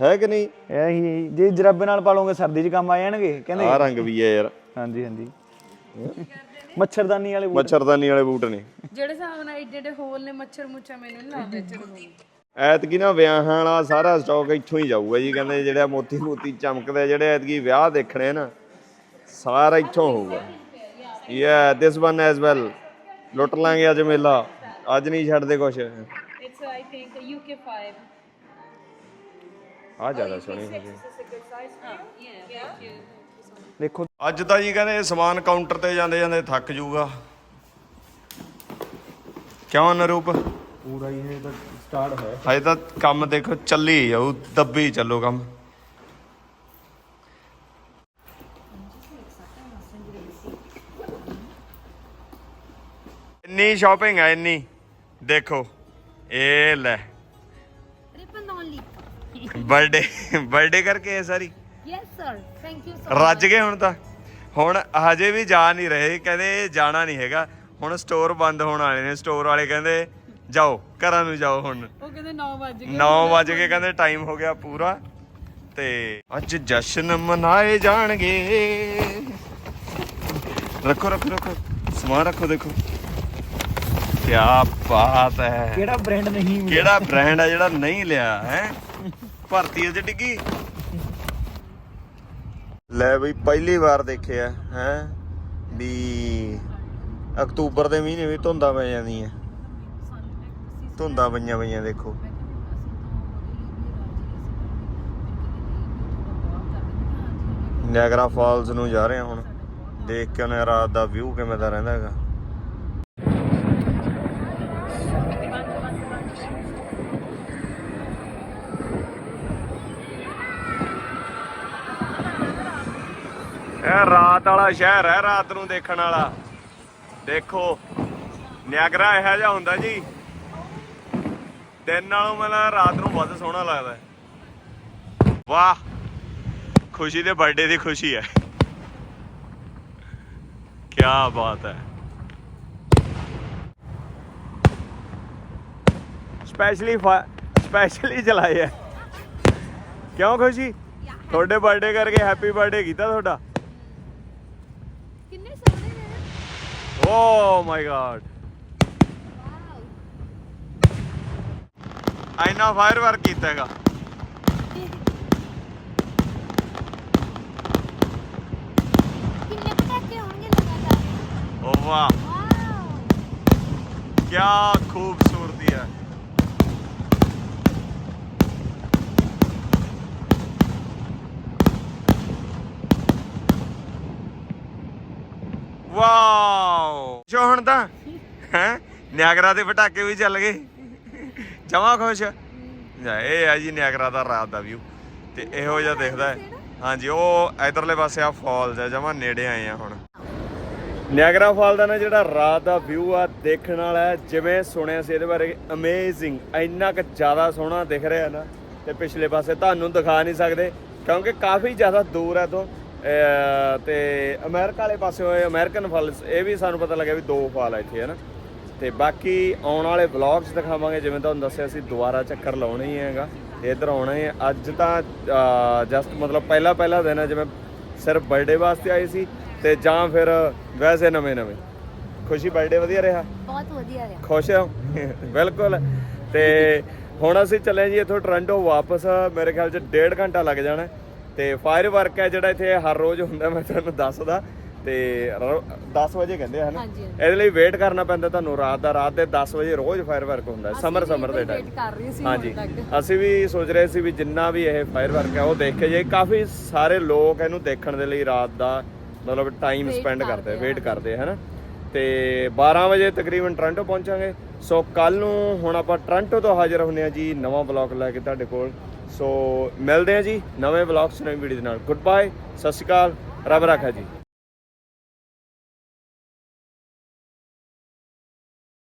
ਹੈ ਕਿ ਨਹੀਂ? ਇਹ ਹੀ ਜੇ ਜਰਾਬੇ ਨਾਲ ਪਾਲੋਗੇ ਸਰਦੀ 'ਚ ਕੰਮ ਆ ਜਾਣਗੇ ਕਹਿੰਦੇ। ਆ ਰੰਗ ਵੀ ਹੈ ਯਾਰ। ਹਾਂਜੀ ਹਾਂਜੀ। ਮੱਛਰਦਾਨੀ ਵਾਲੇ ਬੂਟ। ਮੱਛਰਦਾਨੀ ਵਾਲੇ ਬੂਟ ਨੇ। ਜਿਹੜੇ ਹਿਸਾਬ ਨਾਲ ਏਡੇ ਏਡੇ ਹੋਲ ਨੇ ਮੱਛਰ ਮੁੱਛਾ ਮੈਨੂੰ ਨਹੀਂ ਲੱਗਦਾ ਚੜੂ ਐਤਕੀ ਨਾ ਵਿਆਹਾਂ ਵਾਲਾ ਸਾਰਾ ਸਟਾਕ ਇੱਥੋਂ ਹੀ ਜਾਊਗਾ ਜੀ ਕਹਿੰਦੇ ਜਿਹੜਾ ਮੋਤੀ ਮੋਤੀ ਚਮਕਦੇ ਜਿਹੜੇ ਐਤਕੀ ਵਿਆਹ ਦੇਖਣੇ ਨਾ ਸਾਰਾ ਇੱਥੋਂ ਹੋਊਗਾ। ਯਾ ਦਿਸ ਵਨ ਐਸ ਵੈਲ ਲੁੱਟ ਲਾਂਗੇ ਅੱਜ ਮੇਲਾ ਅੱਜ ਨਹੀਂ ਛੱਡਦੇ ਕੁਛ। ਇਟਸ ਆਈ ਥਿੰਕ UK 5 ਆ ਜ਼ਿਆਦਾ ਸੋਹਣੇ ਹੈਗੇ ਦੇਖੋ ਅੱਜ ਤਾਂ ਜੀ ਕਹਿੰਦੇ ਸਮਾਨ ਕਾਊਂਟਰ ਤੇ ਜਾਂਦੇ ਜਾਂਦੇ ਥੱਕ ਜਾਊਗਾ ਕਿਉਂ ਅਨਰੂਪ? ਪੂਰਾ ਹੀ ਇਹ ਤਾਂ ਸਟਾਰਟ ਹੋਇਆ ਹਜੇ ਤਾਂ ਕੰਮ ਦੇਖੋ ਚੱਲੀ ਜਾਊ ਦੱਬੀ ਚੱਲੋ ਕੰਮ। ਇੰਨੀ ਸ਼ਾਪਿੰਗ ਆ ਇੰਨੀ। ਦੇਖੋ ਇਹ ਲੈ। ਰਿਪਨ ਓਨਲੀ ਬਰਥਡੇ ਬਰਥਡੇ ਕਰਕੇ ਇਹ ਸਾਰੀ। ਯੈਸ ਸਰ ਥੈਂਕ ਯੂ ਰੱਜ ਗਏ ਹੁਣ ਤਾਂ। ਹੁਣ ਹਜੇ ਵੀ ਜਾ ਨਹੀਂ ਰਹੇ ਕਹਿੰਦੇ ਜਾਣਾ ਨਹੀਂ ਹੈਗਾ। ਹੁਣ ਸਟੋਰ ਬੰਦ ਹੋਣ ਵਾਲੇ ਨੇ ਸਟੋਰ ਵਾਲੇ ਕਹਿੰਦੇ ਜਾਓ ਘਰਾਂ ਨੂੰ ਜਾਓ ਹੁਣ। ਉਹ ਕਹਿੰਦੇ 9 ਵਜੇ 9 ਵਜ ਕੇ ਕਹਿੰਦੇ ਟਾਈਮ ਹੋ ਗਿਆ ਪੂਰਾ। ਤੇ ਅੱਜ ਜਸ਼ਨ ਮਨਾਏ ਜਾਣਗੇ। ਰੱਖੋ ਰੱਖੋ ਰੱਖੋ। ਸਮਾਨ ਰੱਖੋ ਦੇਖੋ। ਕੀ ਬਾਤ ਹੈ। ਕਿਹੜਾ ਬ੍ਰਾਂਡ ਨਹੀਂ ਕਿਹੜਾ ਬ੍ਰਾਂਡ ਆ ਜਿਹੜਾ ਨਹੀਂ ਲਿਆ ਹੈ? ਭਰਤੀ ਚ ਡਿੱਗੀ। ਲੈ ਬਈ ਪਹਿਲੀ ਵਾਰ ਦੇਖਿਆ ਹੈ? ਵੀ ਅਕਤੂਬਰ ਦੇ ਮਹੀਨੇ ਵੀ ਧੁੰਦਾਂ ਪੈ ਜਾਂਦੀਆਂ। ਧੁੰਦਾਂ ਪਈਆਂ ਪਈਆਂ ਦੇਖੋ। ਨਿਆਗਰਾ ਫਾਲਸ ਨੂੰ ਜਾ ਰਹੇ ਹਾਂ ਹੁਣ। ਦੇਖ ਕੇ ਉਹਨੇ ਰਾਤ ਦਾ ਵਿਊ ਕਿਵੇਂ ਦਾ ਰਹਿੰਦਾ ਹੈਗਾ। ਇਹ ਰਾਤ ਵਾਲਾ ਸ਼ਹਿਰ ਹੈ ਰਾਤ ਨੂੰ ਦੇਖਣ ਵਾਲਾ। ਦੇਖੋ ਨਿਆਗਰਾ ਇਹੋ ਜਿਹਾ ਹੁੰਦਾ ਜੀ। ਦਿਨ ਨਾਲੋਂ ਮੈਨੂੰ ਰਾਤ ਨੂੰ ਵੱਧ ਸੋਹਣਾ ਲੱਗਦਾ ਹੈ। ਵਾਹ ਖੁਸ਼ੀ ਦੇ ਬਰਥਡੇ ਦੀ ਖੁਸ਼ੀ ਹੈ। ਕੀ ਬਾਤ ਹੈ। ਸਪੈਸ਼ਲੀ ਸਪੈਸ਼ਲੀ ਚਲਾਏ ਹੈ। ਕਿਉਂ ਖੁਸ਼ੀ? ਤੁਹਾਡੇ ਬਰਥਡੇ ਕਰਕੇ ਹੈਪੀ ਬਰਥਡੇ ਕੀਤਾ ਤੁਹਾਡਾ। ਕਿੰਨੇ ਸੋਹਣੇ ਨੇ। ਓ ਮਾਈ ਗॉड ਆਇਨਾ ਫਾਇਰ ਵਰਕ ਕੀਤਾ ਹੈਗਾ। ਕਿੰਨੇ ਪਟਾਕੇ ਹੋਣਗੇ ਲਗਾਤਾਰ? ਓ ਵਾਹ। ਕੀ ਖੂਬਸੂਰਤੀ ਹੈ। ਵਾਓ ਜੋ ਹੁਣ ਤਾਂ ਹੈ? ਨਿਆਗਰਾ ਦੇ ਪਟਾਕੇ ਵੀ ਚੱਲ ਗਏ। ਜਮਾ ਖੁਸ਼? ਜਾ ਇਹ ਆ ਜੀ ਨਿਆਗਰਾ ਦਾ ਰਾਤ ਦਾ ਵਿਊ ਤੇ ਇਹੋ ਜਿਹਾ ਦਿਖਦਾ ਹੈ। ਹਾਂਜੀ ਉਹ ਇਧਰਲੇ ਪਾਸੇ ਆ ਫਾਲਸ ਹੈ ਜਮਾ ਨੇੜੇ ਆਏ ਆ ਹੁਣ। ਨਿਆਗਰਾ ਫਾਲ ਦਾ ਨਾ ਜਿਹੜਾ ਰਾਤ ਦਾ ਵਿਊ ਆ ਦੇਖਣ ਵਾਲਾ ਹੈ, ਜਿਵੇਂ ਸੁਣਿਆ ਸੀ ਇਹਦੇ ਬਾਰੇ ਅਮੇਜ਼ਿੰਗ ਇੰਨਾ ਕੁ ਜ਼ਿਆਦਾ ਸੋਹਣਾ ਦਿਖ ਰਿਹਾ ਨਾ ਤੇ ਪਿਛਲੇ ਪਾਸੇ ਤੁਹਾਨੂੰ ਦਿਖਾ ਨਹੀਂ ਸਕਦੇ ਕਿਉਂਕਿ ਕਾਫੀ ਜ਼ਿਆਦਾ ਦੂਰ ਹੈ ਤੋਂ ਅਹ ਤੇ ਅਮਰੀਕਾ ਵਾਲੇ ਪਾਸੇ ਹੋਏ ਅਮਰੀਕਨ ਫਾਲਸ ਇਹ ਵੀ ਸਾਨੂੰ ਪਤਾ ਲੱਗਿਆ ਵੀ ਦੋ ਫਾਲ ਆ ਇੱਥੇ ਹੈ ਨਾ? ਤੇ ਬਾਕੀ ਆਉਣ ਵਾਲੇ ਵਲੌਗਸ ਦਿਖਾਵਾਂਗੇ ਜਿਵੇਂ ਤੁਹਾਨੂੰ ਦੱਸਿਆ ਸੀ ਦੁਬਾਰਾ ਚੱਕਰ ਲਾਉਣਾ ਹੀ ਹੈਗਾ ਇੱਧਰ ਆਉਣਾ ਹੈ ਅੱਜ ਤਾਂ ਜਸਟ ਮਤਲਬ ਪਹਿਲਾ ਪਹਿਲਾ ਦਿਨ ਹੈ ਜਿਵੇਂ ਸਿਰਫ ਬਰਥਡੇ ਵਾਸਤੇ ਆਏ ਸੀ ਤੇ ਜਾਂ ਫਿਰ ਵੈਸੇ ਨਵੇਂ ਨਵੇਂ। ਖੁਸ਼ੀ ਬਰਥਡੇ ਵਧੀਆ ਰਿਹਾ? ਬਹੁਤ ਵਧੀਆ ਰਿਹਾ। ਖੁਸ਼ ਹੋ? ਬਿਲਕੁਲ। ਤੇ ਹੁਣ ਅਸੀਂ ਚੱਲੇ ਜੀ ਇੱਥੋਂ ਟੋਰਾਂਟੋ ਵਾਪਸ। ਮੇਰੇ ਖਿਆਲ 'ਚ ਡੇਢ ਘੰਟਾ ਲੱਗ ਜਾਣਾ। ਤੇ ਫਾਇਰ ਵਰਕ ਹੈ ਜਿਹੜਾ ਇੱਥੇ ਹਰ ਰੋਜ਼ ਹੁੰਦਾ ਮੈਂ ਤੁਹਾਨੂੰ ਦੱਸਦਾ। ਤੇ 10 ਵਜੇ ਕਹਿੰਦੇ ਹਨਾ। ਇਹਦੇ ਲਈ ਵੇਟ ਕਰਨਾ ਪੈਂਦਾ ਤੁਹਾਨੂੰ ਰਾਤ ਦਾ ਰਾਤ ਦੇ 10 ਵਜੇ ਰੋਜ਼ ਫਾਇਰ ਵਰਕ ਹੁੰਦਾ ਸਮਰ ਸਮਰ ਦੇ ਟਾਈਮ ਹਾਂਜੀ। ਅਸੀਂ ਵੀ ਸੋਚ ਰਹੇ ਸੀ ਵੀ ਜਿੰਨਾ ਵੀ ਇਹ ਫਾਇਰ ਵਰਕ ਹੈ ਉਹ ਦੇਖੇ ਜੇ। ਕਾਫੀ ਸਾਰੇ ਲੋਕ ਇਹਨੂੰ ਦੇਖਣ ਦੇ ਲਈ ਰਾਤ ਦਾ ਮਤਲਬ ਟਾਈਮ ਸਪੈਂਡ ਕਰਦੇ ਵੇਟ ਕਰਦੇ ਹਨਾ? ਤੇ 12 ਵਜੇ ਤਕਰੀਬਨ ਟੋਰਾਂਟੋ ਪਹੁੰਚਾਂਗੇ। ਸੋ ਕੱਲ ਨੂੰ ਹੁਣ ਆਪਾਂ ਟੋਰਾਂਟੋ ਤੋਂ ਹਾਜ਼ਰ ਹੁੰਨੇ ਆ ਜੀ ਨਵਾਂ ਬਲੌਗ ਲੈ ਕੇ ਤੁਹਾਡੇ ਕੋਲ। ਸੋ ਮਿਲਦੇ ਆ ਜੀ ਨਵੇਂ ਬਲੌਗ 'ਚ ਨਵੀਂ ਵੀਡੀਓ ਦੇ ਨਾਲ। ਗੁੱਡ ਬਾਏ ਸਤਿ ਸ਼੍ਰੀ ਅਕਾਲ ਰੱਬ ਰੱਖਾ ਜੀ।